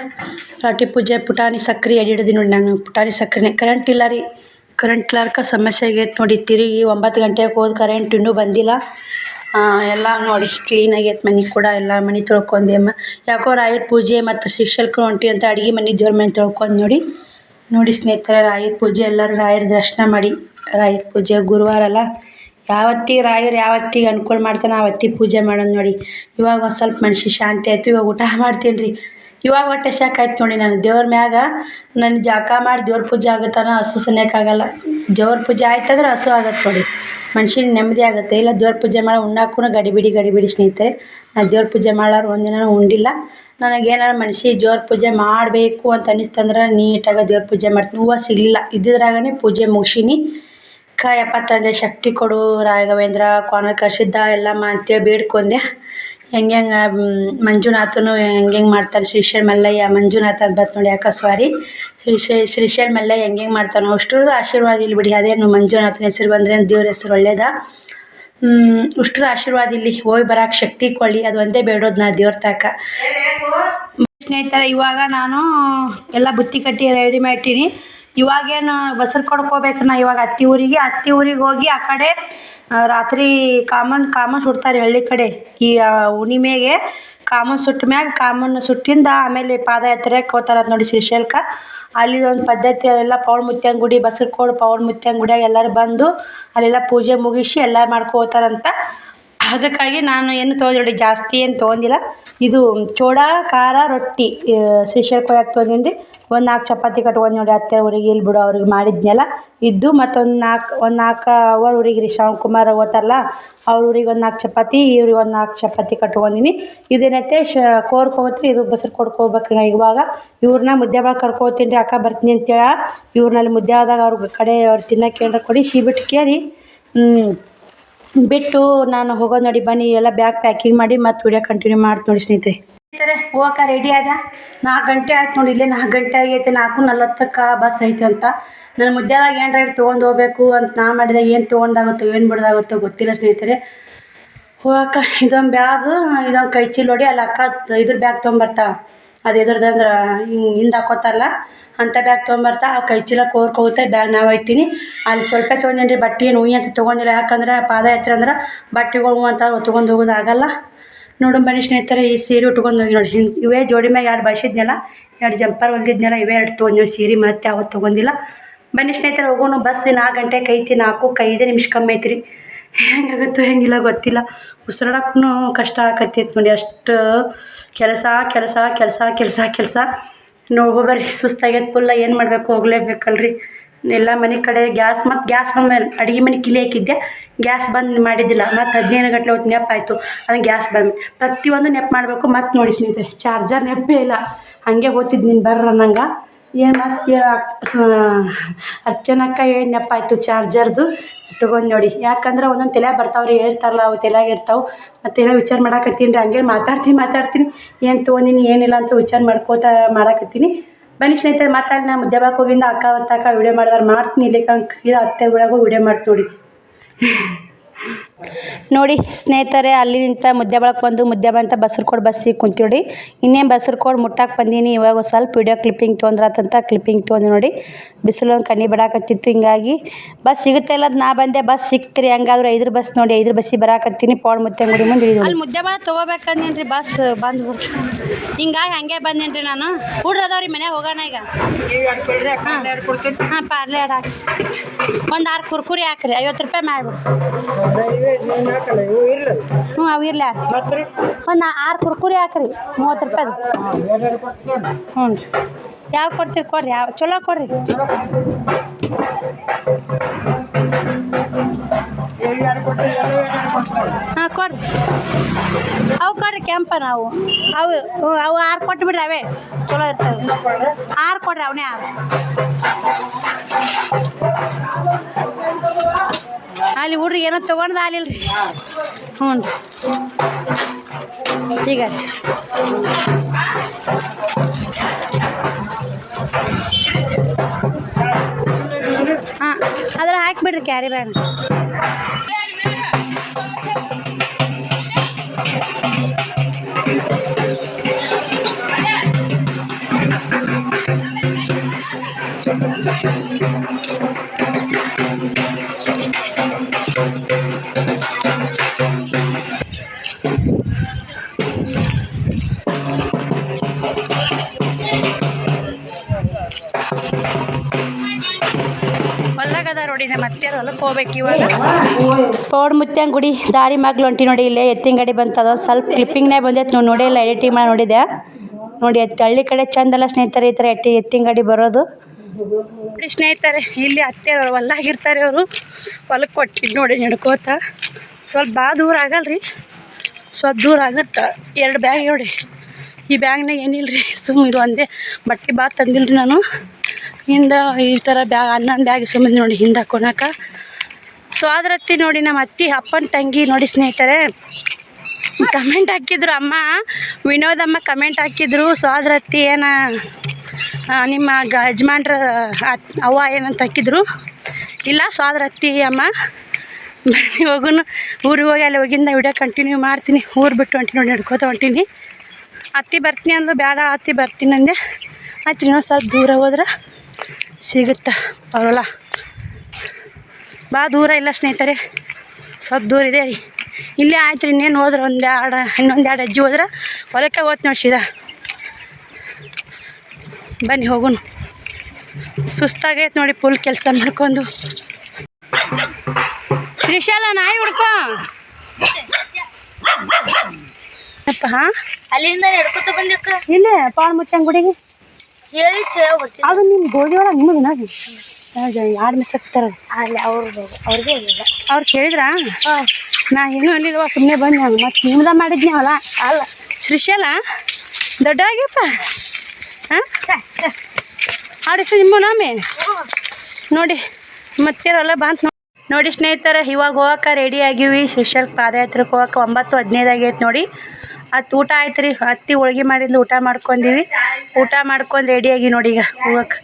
ರಾಟಿ ಪೂಜೆ ಪುಟಾಣಿ ಸಕ್ಕರೆ ಎಡಿಡ್ದು ನೋಡಿ ನಾನು. ಪುಟಾಣಿ ಸಕ್ಕರೆನೇ ಕರೆಂಟ್ ಇಲ್ಲ ರೀ. ಕರೆಂಟ್ ಇಲ್ಲಾರ್ಕ ಸಮಸ್ಯೆ ಆಗೈತೆ ನೋಡಿ. ತಿರುಗಿ ಒಂಬತ್ತು ಗಂಟೆಗೆ ಹೋದ ಕರೆಂಟ್ ಇನ್ನೂ ಬಂದಿಲ್ಲ. ಎಲ್ಲ ನೋಡಿ ಕ್ಲೀನ್ ಆಗೈತೆ ಮನೆ ಕೂಡ, ಎಲ್ಲ ಮನೆ ತೊಳ್ಕೊಂಡೆ ಅಮ್ಮ. ಯಾಕೋ ರಾಯರ ಪೂಜೆ ಮತ್ತು ಶಿಕ್ಷಲ್ಕ ಹೊಂಟಿ ಅಂತ ಅಡುಗೆ ಮನೆ ದೇವ್ರ ಮನೆ ತೊಳ್ಕೊಂಡು ನೋಡಿ. ನೋಡಿ ಸ್ನೇಹಿತರೆ, ರಾಯರ ಪೂಜೆ, ಎಲ್ಲರೂ ರಾಯರ ದರ್ಶನ ಮಾಡಿ. ರಾಯರ ಪೂಜೆ ಗುರುವಾರ ಅಲ್ಲ. ಯಾವತ್ತಿಗೆ ರಾಯರು ಯಾವತ್ತಿಗೆ ಅನುಕೂಲ ಮಾಡ್ತಾನೆ ಆವತ್ತಿಗೆ ಪೂಜೆ ಮಾಡೋದು ನೋಡಿ. ಇವಾಗ ಒಂದು ಸ್ವಲ್ಪ ಮನ್ಸಿಗೆ ಶಾಂತಿ ಆಯಿತು, ಇವಾಗ ಊಟ ಮಾಡ್ತೀನಿ ರೀ. ಇವಾಗ ಹೊಟ್ಟೆ ಸಾಕಾಯ್ತು ನೋಡಿ ನಾನು. ದೇವ್ರ ಮ್ಯಾಗ ನನ್ನ ಜಾಕ ಮಾಡಿ ದೇವ್ರ ಪೂಜೆ ಆಗುತ್ತಾನೋ ಹಸು ಸನ್ಯಕ್ಕಾಗಲ್ಲ ದೇವ್ರ ಪೂಜೆ ಆಯ್ತಂದ್ರೆ ಹಸು ಆಗತ್ತೆ ನೋಡಿ. ಮನ್ಸಿಗೆ ನೆಮ್ಮದಿ ಆಗುತ್ತೆ. ಇಲ್ಲ, ದೇವ್ರ ಪೂಜೆ ಮಾಡೋ ಉಣ್ಣಾಕೂ ಗಡಿಬಿಡಿ ಗಡಿಬಿಡಿ ಸ್ನೇಹಿತರೆ. ನಾ ದೇವ್ರ ಪೂಜೆ ಮಾಡೋರು ಒಂದಿನ ಉಂಡಿಲ್ಲ. ನನಗೇನಾರು ಮನುಷ್ಯ ದೇವ್ರ ಪೂಜೆ ಮಾಡಬೇಕು ಅಂತ ಅನಿಸ್ತಂದ್ರೆ ನೀಟಾಗಿ ದೇವ್ರ ಪೂಜೆ ಮಾಡ್ತೀನಿ. ಹೂವು ಸಿಗಲಿಲ್ಲ. ಇದ್ದಿದ್ರಾಗನೇ ಪೂಜೆ ಮುಗಿಸಿನಿ. ಕಾಯಪ್ಪ ತಂದೆ ಶಕ್ತಿ ಕೊಡು ರಾಘವೇಂದ್ರ, ಕೋನ ಕರ್ಸಿದ್ದ ಎಲ್ಲ ಅಂತೇಳಿ ಬೇಡ್ಕೊಂಡೆ. ಹೆಂಗೆ ಮಂಜುನಾಥನು ಹೆಂಗೆ ಮಾಡ್ತಾನೆ ಶ್ರೀಶೈಲ್ ಮಲ್ಲಯ್ಯ ಮಂಜುನಾಥ ಅಂತ ಬರ್ತ ನೋಡಿ ಯಾಕೆ ಸ್ವಾರಿ. ಶ್ರೀಶೈ ಶ್ರೀಶೈಲ್ ಮಲ್ಲಯ್ಯ ಹೆಂಗೆ ಹೆಂಗೆ ಮಾಡ್ತಾನೋ ಅಷ್ಟ್ರದ್ದು ಆಶೀರ್ವಾದ ಇಲ್ಲಿ ಬಿಡಿ ಅದೇನು ಮಂಜುನಾಥನ ಹೆಸರು ಬಂದರೆ ದೇವ್ರ ಹೆಸರು ಒಳ್ಳೇದ? ಅಷ್ಟ್ರ ಆಶೀರ್ವಾದ ಇಲ್ಲಿ ಹೋಗಿ ಬರೋಕೆ ಶಕ್ತಿ ಕೊಳ್ಳಿ ಅದು ಒಂದೇ ಬೇಡೋದು ನಾ ದೇವ್ರ ತಾಕ. ಸ್ನೇಹಿತರೆ ಇವಾಗ ನಾನು ಎಲ್ಲ ಬುತ್ತಿ ಕಟ್ಟಿ ರೆಡಿ ಮಾಡಿಟ್ಟೀನಿ ಇವಾಗೇನು ಬಸರ್ ಕೊಡ್ಕೋಬೇಕು ನಾ ಇವಾಗ ಅತ್ತಿ ಊರಿಗೆ. ಅತ್ತಿ ಊರಿಗೆ ಹೋಗಿ ಆ ಕಡೆ ರಾತ್ರಿ ಕಾಮನ್ ಕಾಮನ್ ಸುಡ್ತಾರೆ ಹಳ್ಳಿ ಕಡೆ. ಈ ಹುಣ್ಣಿಮೆಗೆ ಕಾಮನ್ ಸುಟ್ಟ ಮ್ಯಾಗ ಕಾಮನ್ ಸುಟ್ಟಿಂದ ಆಮೇಲೆ ಪಾದಯಾತ್ರೆಗೆ ಹೋಗ್ತಾರಂತ ನೋಡಿ ಶ್ರೀಶೈಲಕ್ಕೆ ಅಲ್ಲಿ ಒಂದು ಪದ್ಧತಿ ಅದೆಲ್ಲ ಪೌಳ ಮುತ್ಯಂಗ ಗುಡಿ ಬಸರ್ಕೋಡು ಪೌಳ ಮುತ್ಯಂಗ ಗುಡಿಯಾಗ ಎಲ್ಲರೂ ಬಂದು ಅಲ್ಲೆಲ್ಲ ಪೂಜೆ ಮುಗಿಸಿ ಎಲ್ಲ ಮಾಡ್ಕೋತಾರಂತ. ಅದಕ್ಕಾಗಿ ನಾನು ಏನು ತೊಗೊಂಡಿಲ್ಲ, ಜಾಸ್ತಿ ಏನು ತೊಗೊಂಡಿಲ್ಲ. ಇದು ಚೋಡ, ಖಾರ, ರೊಟ್ಟಿ ಶ್ರೀಶೈಲಕ್ಕೆ ಕೊಯ್ಯಾಕ ತೊಗೊಂಡಿನಿ ರೀ ಒಂದು ನಾಲ್ಕು ಚಪಾತಿ ಕಟ್ಕೊಂಡು ನೋಡಿ ಹತ್ತಿರ ಊರಿಗೆ ಇಲ್ಲಿ ಬಿಡು ಅವ್ರಿಗೆ ಮಾಡಿದ್ನೆಲ್ಲ. ಇದ್ದು ಮತ್ತೊಂದು ನಾಲ್ಕು ಒಂದು ನಾಲ್ಕು ಅವರ್ ಊರಿಗೆ ರೀ ಕುಮಾರ್ ಓದ್ತಾರಲ್ಲ, ಅವ್ರ ಊರಿಗೆ ಒಂದು ನಾಲ್ಕು ಚಪಾತಿ, ಇವ್ರಿಗೆ ಒಂದು ನಾಲ್ಕು ಚಪಾತಿ ಕಟ್ಕೊಂಡಿನಿ. ಇದೇನೈತೆ ಶ ಕೋರ್ಕೋತ್ರಿ ಇದು ಬಸ್ರು ಕೊಡ್ಕೋಬೇಕು ನಾ ಇವಾಗ. ಇವ್ರನ್ನ ಮುದ್ದೆ ಬಾಗ ಕರ್ಕೋತೀನಿ ರೀ, ಅಕ್ಕ ಬರ್ತೀನಿ ಅಂತೇಳ. ಇವ್ರನ್ನಲ್ಲಿ ಮುದ್ದೆ ಆದಾಗ ಅವ್ರಿಗೆ ಕಡೆ ಅವ್ರು ತಿನ್ನೋಕೆ ಏನಾರ ಕೊಡಿ, ಶೀ ಬಿಟ್ಟು ಕೇಳಿ. ಬಿಟ್ಟು ನಾನು ಹೋಗೋದು ನೋಡಿ, ಬನ್ನಿ, ಎಲ್ಲ ಬ್ಯಾಗ್ ಪ್ಯಾಕಿಂಗ್ ಮಾಡಿ ಮತ್ತೆ ವಿಡಿಯೋ ಕಂಟಿನ್ಯೂ ಮಾಡ್ತೀನಿ ನೋಡಿ ಸ್ನೇಹಿತರೆ. ಹೋಗಕ್ಕ ರೆಡಿ ಆದ? ನಾಲ್ಕು ಗಂಟೆ ಆಯ್ತು ನೋಡಿ, ಇಲ್ಲೇ ನಾಲ್ಕು ಗಂಟೆ ಆಗೈತೆ, ನಾಲ್ಕು ನಲ್ವತ್ತಕ್ಕೆ ಬಸ್ ಐತೆ ಅಂತ. ನಾನು ಮುದ್ದೆದಾಗ ಏನಾರ ತೊಗೊಂಡು ಹೋಗ್ಬೇಕು ಅಂತ ನಾ ಮಾಡಿದಾಗ ಏನು ತೊಗೊಂಡಾಗುತ್ತೋ, ಏನು ಬಿಡ್ದಾಗುತ್ತೋ ಗೊತ್ತಿಲ್ಲ ಸ್ನೇಹಿತರೆ. ಹೋಗಕ್ಕ ಇದೊಂದು ಬ್ಯಾಗ್ ಇದೊಂದು ಕೈ ಚೀಲ ನೋಡಿ ಅಲ್ಲಿ ಅಕ್ಕ ಇದ್ರ ಬ್ಯಾಗ್ ತೊಗೊಂಬರ್ತಾವ ಅದು ಎದ್ರದಂದ್ರೆ ಹಿಂಗೆ ಹಿಂದೆ ಹಾಕೋತಾರಲ್ಲ ಅಂಥ ಬ್ಯಾಗ್ ತೊಗೊಂಬರ್ತಾ, ಆ ಕೈ ಚೀಲ ಕೋರ್ಕೋತ ಬ್ಯಾಗ್ ನಾವು ಇಟ್ಟಿನಿ. ಅಲ್ಲಿ ಸ್ವಲ್ಪ ತೊಗೊಂಡೇನಿ ರೀ ಬಟ್ಟೆ ಏನು ಉಯ್ ಅಂತ ತೊಗೊಂಡಿಲ್ಲ. ಯಾಕಂದ್ರೆ ಪಾದಯಾತ್ರೆ ಅಂದ್ರೆ ಬಟ್ಟೆಗಳು ಹೂ ಅಂತ ತೊಗೊಂಡು ಹೋಗೋದಾಗಲ್ಲ ನೋಡು ಬನ್ನಿ ಸ್ನೇಹಿತರೆ, ಈ ಸೀರೆ ಉಟ್ಕೊಂಡು ಹೋಗಿ ನೋಡಿ. ಹಿಂಗೆ ಇವೇ ಜೋಡಿ ಮ್ಯಾಗ ಎರಡು ಬಸಿದ್ನಲ್ಲ ಎರಡು ಜಂಪರ್ ಹೊಲ್ದಿದ್ನಲ್ಲ, ಇವೇ ಎರಡು ತೊಗೊಂಡಿವಿ ಸೀರೆ, ಮತ್ತೆ ಯಾವತ್ತು ತೊಗೊಂಡಿಲ್ಲ. ಬನ್ನಿ ಸ್ನೇಹಿತರೆ, ಹೋಗೋಣ, ಬಸ್ ನಾಲ್ಕು ಗಂಟೆಗೆ ಐತಿ ನಾಲ್ಕು ಐದೇ ನಿಮಿಷ ಕಮ್ಮಿ ಐತಿ ರೀ ಹೆಂಗಾಗುತ್ತೋ ಹೆಂಗಿಲ್ಲ ಗೊತ್ತಿಲ್ಲ. ಉಸಿರಾಡಕ್ಕೂ ಕಷ್ಟ ಆಕತ್ತೈತೆ ನೋಡಿ. ಅಷ್ಟು ಕೆಲಸ ಕೆಲಸ ಕೆಲಸ ಕೆಲಸ ಕೆಲಸ. ನೋವು ಬರ್ರಿ ಸುಸ್ತಾಗೈತೆ ಫುಲ್ಲ ಏನು ಮಾಡಬೇಕು? ಹೋಗ್ಲೇಬೇಕಲ್ರಿ. ಎಲ್ಲ ಮನೆ ಕಡೆ ಗ್ಯಾಸ್ ಮತ್ತು ಗ್ಯಾಸ್ ಬಂದ್ಮೇಲೆ ಅಡುಗೆ ಮನೆ ಕಿಲಿ ಹಾಕಿದ್ದೆ ಗ್ಯಾಸ್ ಬಂದ್ ಮಾಡಿದ್ದಿಲ್ಲ. ಮತ್ತು ಹದಿನೈದು ಗಂಟೆ ಹೊತ್ತು ನೆಪ್ಪಾಯಿತು ಅದನ್ನು ಗ್ಯಾಸ್ ಬಂದು ಪ್ರತಿಯೊಂದು ನೆಪ್ ಮಾಡಬೇಕು. ಮತ್ತು ನೋಡಿ ಸ್ನೇಹಿತರೆ, ಚಾರ್ಜರ್ ನೆಪ್ಪೇ ಇಲ್ಲ. ಹಾಗೆ ಓದ್ತಿದ್ದು ನೀನು ಬರ್ರ ನಂಗೆ ಏನು ಮತ್ತೆ ಅರ್ಚನಕ್ಕ ಏನು ಆಯಿತು ಚಾರ್ಜರ್ದು? ತೊಗೊಂಡು ನೋಡಿ. ಯಾಕಂದ್ರೆ ಒಂದೊಂದು ತಲೆ ಬರ್ತಾವೆ ರೀ ಹೇಳ್ತಾರಲ್ಲ, ಅವು ತಲೆಯಾಗ ಇರ್ತಾವೆ. ಮತ್ತು ಏನೋ ವಿಚಾರ ಮಾಡಾಕತ್ತೀನಿ ರೀ, ಹಂಗೆ ಮಾತಾಡ್ತೀನಿ ಮಾತಾಡ್ತೀನಿ. ಏನು ತೊಗೊಂಡಿನಿ, ಏನಿಲ್ಲ ಅಂತ ವಿಚಾರ ಮಾಡ್ಕೋತ ಮಾಡಾಕತ್ತೀನಿ. ಬನ್ನಿ ಸ್ನೇಹಿತರೆ, ಮಾತಾಡಿ, ನಾ ಮುದ್ದೆಬಾಕ್ ಹೋಗಿಂದ ಅಕ್ಕ ಹೊತ್ತಾಕ ವಿಡಿಯೋ ಮಾಡಿದಾರೆ. ಮಾಡ್ತೀನಿ ಇಲ್ಲಿಕ ಸೀದಾ ಅತ್ತೆ ಊರಾಗೂ ವಿಡಿಯೋ ಮಾಡ್ತೀನಿ ನೋಡಿ ನೋಡಿ ಸ್ನೇಹಿತರೆ ಅಲ್ಲಿ ನಿಂತ ಮುದ್ದೆ ಬಳಕ್ಕೆ ಬಂದು ಮುದ್ದೆ ಬಂತ ಬಸರ್ಕೋಡ್ ಬಸ್ಸಿಗೆ ಕುಂತೀವಿ ಇನ್ನೇನು ಬಸರ್ಕೋಡ್ ಮುಟ್ಟಕ್ಕೆ ಬಂದೀನಿ. ಇವಾಗ ಸ್ವಲ್ಪ ವಿಡಿಯೋ ಕ್ಲಿಪ್ಪಿಂಗ್ ತೊಂದ್ರಾತಂತ ಕ್ಲಿಪ್ಪಿಂಗ್ ತೊಂದು ನೋಡಿ. ಬಿಸಿಲು ಒಂದು ಕಣ್ಣಿ ಬಿಡಾಕತ್ತಿತ್ತು. ಹಿಂಗಾಗಿ ಬಸ್ ಸಿಗುತ್ತೆ ಇಲ್ಲ ನಾ ಬಂದೆ. ಬಸ್ ಸಿಕ್ತಿರಿ. ಹಂಗಾದ್ರೆ ಐದ್ರ ಬಸ್ ನೋಡಿ, ಐದ್ರ ಬಸ್ಸಿಗೆ ಬರಾಕತ್ತೀನಿ. ಪೌಡ್ ಮುತ್ತೆ ಮುಡಿ ಮುಂದೆ ಅಲ್ಲಿ ಮುದ್ದೆ ಬಳ ತೊಗೋಬೇಕಂದೇನು ರೀ ಬಸ್ ಬಂದು ಹಿಂಗಾಗಿ ಹಂಗೆ ಬಂದೇನ್ರಿ ನಾನು. ಹುಡ್ರದವ್ರಿ ಮನೆ ಹೋಗೋಣ ಈಗ. ಹಾಂ, ಪಾರ್ಲೆ ಹಾಕಿ. ಒಂದು ಆರು ಕುರ್ಕುರಿ ಹಾಕ್ರಿ. ಐವತ್ತು ರೂಪಾಯಿ ಮಾಡ್ಬಿಡು. ಹ್ಞೂ ಅವು ಇರಲಿ ಒಂದು ಆರು ಕುರ್ಕುರಿ ಹಾಕ್ರಿ ಮೂವತ್ತು ರೂಪಾಯಿ ಹ್ಞೂ ರೀ. ಯಾವ ಕೊಡ್ತೀರಿ ಕೊಡ್ರಿ ಯಾವ ಚಲೋ ಕೊಡ್ರಿ. ಹಾಂ ಕೊಡ್ರಿ. ಅವು ಕೊಡ್ರಿ ಕೆಂಪ ನಾವು. ಅವು ಹ್ಞೂ ಅವು ಆರು ಕೊಟ್ಟು ಬಿಡ್ರಿ ಅವೇ. ಚಲೋ ಇರ್ತವೆ. ಆರು ಕೊಡ್ರಿ ಅವನೇ ಆರು. ಅಲ್ಲಿ ಹುಡ್ರಿ ಏನೋ ತೊಗೊಂಡ್ದ ರೀ ಹ್ಞೂ ರೀ ಈಗ ಹಾಂ ಅದ್ರ ಹಾಕಿಬಿಡ್ರಿ ಕ್ಯಾರಿ ಬ್ಯಾಗ್ Thank you. ಅತ್ತೆಯವ್ರು ಹೊಲಕ್ಕೆ ಹೋಗ್ಬೇಕು ಇವಾಗ. ಪೌಡ್ ಮುತ್ಯಂಗ ಗುಡಿ, ದಾರಿ ಮಗ್ಲು ಹೊಂಟಿ ನೋಡಿ, ಇಲ್ಲೇ ಎತ್ತಿನ ಗಾಡಿ ಬಂತದ ಸ್ವಲ್ಪ ಕ್ಲಿಪ್ಪಿಂಗ್ನೇ ಬಂದೈತೆ ನೀವು ನೋಡಿಲ್ಲ ಎಡಿಟಿಂಗ್ ಮಾಡಿ ನೋಡಿದೆ ನೋಡಿ ಹಳ್ಳಿ ಕಡೆ ಚಂದಲ್ಲ ಸ್ನೇಹಿತರೆ ಈ ಥರ ಎಟ್ಟಿ ಎತ್ತಿನ ಗಾಡಿ ಬರೋದು. ಸ್ನೇಹಿತರೆ, ಇಲ್ಲಿ ಅತ್ತೆಯವರು ಹೊಲ್ಲಾಗಿರ್ತಾರೆ ಅವರು. ಹೊಲಕ್ಕೆ ಕೊಟ್ಟಿದ್ದು ನೋಡಿ ನಡ್ಕೋತ ಸ್ವಲ್ಪ ಭಾಳ ದೂರ ಆಗಲ್ರಿ. ಸ್ವಲ್ಪ ದೂರ ಆಗುತ್ತೆ. ಎರಡು ಬ್ಯಾಗ್ ನೋಡಿ. ಈ ಬ್ಯಾಗ್ನಾಗ ಏನಿಲ್ಲ ರೀ ಸುಮ್ಮ ಇದು ಒಂದೇ. ಬಟ್ಟೆ ಭಾಳ ತಂದಿಲ್ಲ ರೀ ನಾನು. ಹಿಂದೆ ಈ ಥರ ಬ್ಯಾಗ್, ಹನ್ನೊಂದು ಬ್ಯಾಗ್ ಸುಮ್ಮನೆ ನೋಡಿ ಹಿಂದೆ ಹಾಕೊಳಕ ಅದ್ರತ್ತಿ ನೋಡಿ ನಮ್ಮ ಅತ್ತಿ, ಅಪ್ಪನ ತಂಗಿ ನೋಡಿ ಸ್ನೇಹಿತರೆ. ಕಮೆಂಟ್ ಹಾಕಿದ್ರು ಅಮ್ಮ ವಿನೋದಮ್ಮ ಕಮೆಂಟ್ ಹಾಕಿದ್ರು. ಸ್ವಾದ್ರತ್ತಿ ಏನ ನಿಮ್ಮ ಗ, ಯಜಮಾನ್ರ ಅವ್ವ ಏನಂತ ಹಾಕಿದ್ರು. ಇಲ್ಲ ಸ್ವಾದ್ರತ್ತಿ ಅಮ್ಮ. ಬನ್ನಿ ಹೋಗುನು, ಊರಿಗೆ ಹೋಗಿ ಅಲ್ಲಿ ಹೋಗಿಂದ ವಿಡಿಯೋ ಕಂಟಿನ್ಯೂ ಮಾಡ್ತೀನಿ. ಊರು ಬಿಟ್ಟು ಹೊಂಟಿ ನೋಡಿ ನಡ್ಕೋತ ಹೊಂಟೀನಿ. ಅತ್ತಿ ಬರ್ತೀನಿ ಅಂದ್ರೆ ಬೇಡ ಅತ್ತಿ ಬರ್ತೀನಿ ಅಂದೆ ಆಯ್ತು ಇನ್ನೊಂದು ಸ್ವಲ್ಪ ದೂರ ಹೋದ್ರೆ. ಸಿಗುತ್ತೆ? ಅವರಲ್ಲ. ಭಾಳ ದೂರ ಇಲ್ಲ ಸ್ನೇಹಿತರೆ. ಸ್ವಲ್ಪ ದೂರ ಇದೆ ರೀ. ಇಲ್ಲೇ ಆಯ್ತು ರೀ ಇನ್ನೇನು ಹೋದ್ರೆ ಒಂದು ಎರಡು ಇನ್ನೊಂದು ಎರಡು ಅಜ್ಜಿ ಹೋದ್ರೆ ಹೊಲಕ್ಕೆ ಹೋತ್ ನೋಡ್ಸಿದ ಸೀದಾ. ಬನ್ನಿ ಹೋಗುನು. ಸುಸ್ತಾಗೈತೆ ನೋಡಿ ಫುಲ್ ಕೆಲಸ ಮಾಡ್ಕೊಂಡು. ಶ್ರೀಶಾಲ ನಾಯಿ ಹುಡ್ಕೋ. ಅಪ್ಪ ಹಾಂ? ಅಲ್ಲಿಂದ ಹಿಡ್ಕೊತ ಬಂದಕ್ಕ ಇಲ್ಲೇ ಪಾಳು ಮುಚ್ಚಂಗ್ ಗುಡಿಗೆ. ಅದು ನಿಮ್ಮ ಗೋಧಿ ಒಳಗೆ ನಿಮಗೆ ಯಾರ್ ಯಾರು ಮಿಸ್ತಾರ ಅಲ್ಲಿ ಅವ್ರದ್ದು ಅವ್ರಿಗೆ ಇಲ್ಲ ಅವ್ರು ಕೇಳಿದ್ರಾ? ನಾ ಏನು ಅಲ್ಲಿಲ್ವ ಸುಮ್ಮನೆ ಬಂದೆ ಮತ್ತು ನಿಮ್ದ ಮಾಡಿದ್ನಿ ಅಲ್ಲ. ಶ್ರೀಶಲಾ? ದೊಡ್ಡ ಆಗ್ಯಪ್ಪ ಹಾಂ ಆಡಿಸಿ ನಿಮ್ಮ ನಾಮೆ? ನೋಡಿ ಮತ್ತಿರಲ್ಲ ಬಂತ ನೋಡಿ ಸ್ನೇಹಿತರೆ ಇವಾಗ ಹೋಗಕ್ಕೆ ರೆಡಿ ಆಗಿವಿ. ಶ್ರೀಶಲ್ ಪಾದಯಾತ್ರೆಗೆ ಹೋಗಕ್ಕೆ ಒಂಬತ್ತು ಹದಿನೈದು ಆಗೈತೆ ನೋಡಿ. ಅದು ಊಟ ಆಯ್ತು ರೀ ಹತ್ತಿ ಹೋಳ್ಗೆ ಮಾಡಿದ್ಲು, ಊಟ ಮಾಡ್ಕೊಂಡೀವಿ. ಊಟ ಮಾಡ್ಕೊಂಡು ರೆಡಿ ಆಗಿ ನೋಡಿ ಈಗ ಹೋಗಕ್ಕೆ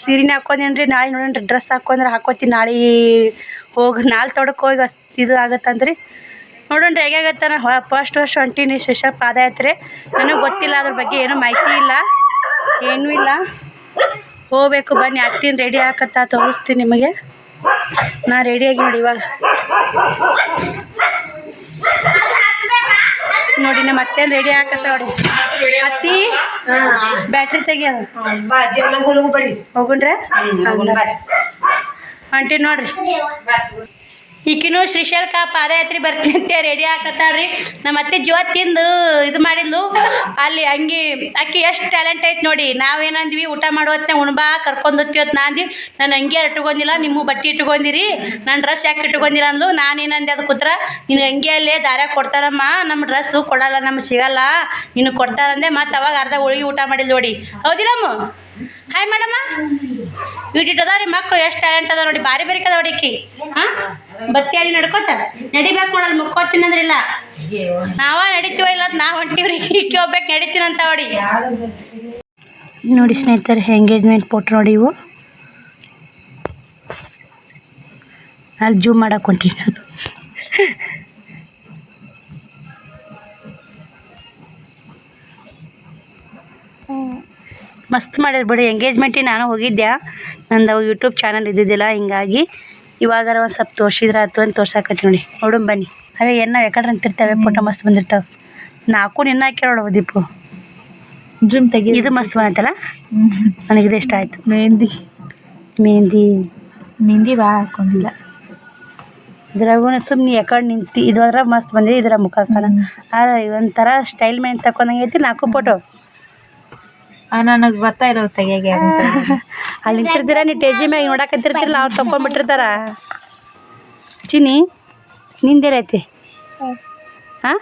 ಸೀರೆನೇ ಹಾಕ್ಕೊಂಡೇನಿ ರೀ ನಾಳೆ ನೋಡೋಣ ಡ್ರೆಸ್ ಹಾಕ್ಕೊಂಡ್ರೆ ಹಾಕೋತೀನಿ ನಾಳೆ ಹೋಗಿ, ನಾಳೆ ತೊಡಕ್ಕೆ ಹೋಗಿ ಅಷ್ಟು ಇದು ಆಗತ್ತಂದ್ರಿ. ನೋಡೋಣ ಹೇಗಾಗತ್ತಾನ ಫಸ್ಟ್ ವರ್ಷ ಹೊಂಟೀನಿ ಶೇಷ ಪಾದಯಾತ್ರೆ. ನನಗೆ ಗೊತ್ತಿಲ್ಲ, ಅದ್ರ ಬಗ್ಗೆ ಏನೂ ಮಾಹಿತಿ ಇಲ್ಲ. ಏನೂ ಇಲ್ಲ. ಹೋಗ್ಬೇಕು, ಬನ್ನಿ. ಅತ್ತಿನ ರೆಡಿ ಹಾಕತ್ತ ತೋರಿಸ್ತೀನಿ ನಿಮಗೆ. ನಾ ರೆಡಿಯಾಗಿ ನೋಡಿ ಇವಾಗ. ನೋಡಿ ನಮ್ಮ ಅತ್ತೆ ರೆಡಿ ಹಾಕತ್ತ ನೋಡಿ. ಅತ್ತಿ ಬ್ಯಾಟ್ರಿ ತೆಗಿಯೋದು ಹೋಗುಣ್ರೆ? ಆಂಟಿ ನೋಡ್ರಿ. ಈಕಿನೂ ಶ್ರೀಶೈಲ್ಕ ಪಾದಯಾತ್ರೆ ಬರ್ತೀನಿ ರೆಡಿ ಹಾಕತ್ತಾಳ್ರಿ ನಮ್ಮ ಅತ್ತೆ ಜೀವ ತಿಂದು ಇದು ಮಾಡಿದ್ಲು. ಅಲ್ಲಿ ಹಂಗೆ ಅಕ್ಕಿ ಎಷ್ಟು ಟ್ಯಾಲೆಂಟ್ ಐತೆ ನೋಡಿ. ನಾವೇನಂದ್ವಿ, ಊಟ ಮಾಡುವತ್ತೆ ಉಣ್ಬಾ, ಕರ್ಕೊಂಡು ಹೊತ್ತಿ ನಾ ನಾಂದಿ ನಾನು ಹಂಗೆ ಇಟ್ಕೊಂಡಿಲ್ಲ, ನಿಮ್ಮ ಬಟ್ಟೆ ಇಟ್ಕೊಂಡಿರಿ. ನಾನು ಡ್ರೆಸ್ ಯಾಕೆ ಇಟ್ಕೊಂಡಿಲ್ಲ ಅಂದ್ಲು. ನಾನೇನಂದೆ ಅದು ಕೂತ್ರ ನೀನು ಹಂಗೆ ಅಲ್ಲೇ ದಾರ್ಯಾಗ ಕೊಡ್ತಾರಮ್ಮ. ನಮ್ಮ ಡ್ರೆಸ್ಸು ಕೊಡಲ್ಲ, ನಮ್ಗೆ ಸಿಗಲ್ಲ. ನಿನಗೆ ಕೊಡ್ತಾರಂದೆ. ಮತ್ತು ಅವಾಗ ಅರ್ಧ ಹೋಳಿಗೆ ಊಟ ಮಾಡಿಲ್ಲ ನೋಡಿ. ಹೌದಿಲ್ಲಮ್ಮ? ಹಾಯ್ ಮೇಡಮ್ಮ ಇಟ್ಟಿಟ್ಟದ ರೀ ಮಕ್ಕಳು ಎಷ್ಟು ಟ್ಯಾಲೆಂಟ್ ಅದ ನೋಡಿ. ಬಾರಿ ಬಾರಿ ಅದಾವ ಈಕಿ. ಹಾಂ? ಬತ್ತಿಯಾಗಿ ನಡ್ಕೋತ ನಡಿಬೇಕು ನೋಡಲ್ಲಿ ಮುಕ್ಕೋತೀನಿ ಅಂದ್ರಿಲ್ಲ. ನಾವ ನಡಿತೀವ ಇಲ್ಲ ನಾ ಹೊಂಟಿವ್ರಿ. ಈಕಿ ಹೋಗ್ಬೇಕು ನಡಿತೀನಂತ ನೋಡಿ. ನೋಡಿ ಸ್ನೇಹಿತರೆ ಎಂಗೇಜ್ಮೆಂಟ್ ಫೋಟೋ ನೋಡಿ ಇವು. ಅಲ್ಲಿ ಜೂಮ್ ಮಾಡಕ್ಕೆ ಹೊಂಟೀನಿ ನಾನು. ಮಸ್ತ್ ಮಾಡ್ಯಾರ ಬಿಡಿ ಎಂಗೇಜ್ಮೆಂಟಿಗೆ ನಾನು ಹೋಗಿದ್ದೆ ನಂದು ಯೂಟ್ಯೂಬ್ ಚಾನಲ್ ಇದ್ದಿದ್ದಿಲ್ಲ, ಹಿಂಗಾಗಿ. ಇವಾಗಾರ ಒಂದು ಸ್ವಲ್ಪ ತೋರ್ಸಿದ್ರೆ ಆಯ್ತು ಅಂತ ತೋರ್ಸಾಕತ್ತೀವಿ ನೋಡಿ. ನೋಡೋಣ ಬನ್ನಿ. ಅವೇ ಎನ್ನ ಯಾಕಡೆ ಯಾಕಂದ್ರೆ ಅಂತಿರ್ತವೆ ಫೋಟೋ ಮಸ್ತ್ ಬಂದಿರ್ತಾವೆ. ನಾಲ್ಕು ನಿನ್ನ ಹಾಕಿ ದೀಪು. ಜುಮ್ ತೆಗಿ ಇದು ಮಸ್ತ್ ಬಂದತ್ತಲ್ಲ ನನಗೆ ಇದು ಇಷ್ಟ ಆಯಿತು. ಮೆಹಂದಿ. ಮೆಹಂದಿ. ಮೆಹಂದಿ ಭಾಳ ಹಾಕೊಂಡಿಲ್ಲ. ಇದ್ರಾಗೂ ಸುಮ್ಮನೆ ಯಾಕಡೆ ನಿಂತು ಇದ್ರ ಮಸ್ತ್ ಬಂದಿದೆ ಇದರ ಮುಖ ಕಾಣ ಒಂಥರ ಸ್ಟೈಲ್ ಮೇಲೆ ತಕೊಂಡಂಗೆ ಐತಿ ನಾಲ್ಕು ಫೋಟೋ ನನಗೆ ಬರ್ತಾ ಇರೋದು ತೆಗಿಯಾಗೆ ಅಲ್ಲಿ ನಿಂತಿರ್ತೀರ? ನೀವು ಟೇಜಿ ಮ್ಯಾಗ ನೋಡಕತ್ತಿರ್ತಿರಲ್ಲ ಅವ್ರು ತಕೊಂಡ್ಬಿಟ್ಟಿರ್ತಾರ ಚಿನಿ ನಿಂದೇರೈತಿ ಹಾಂ?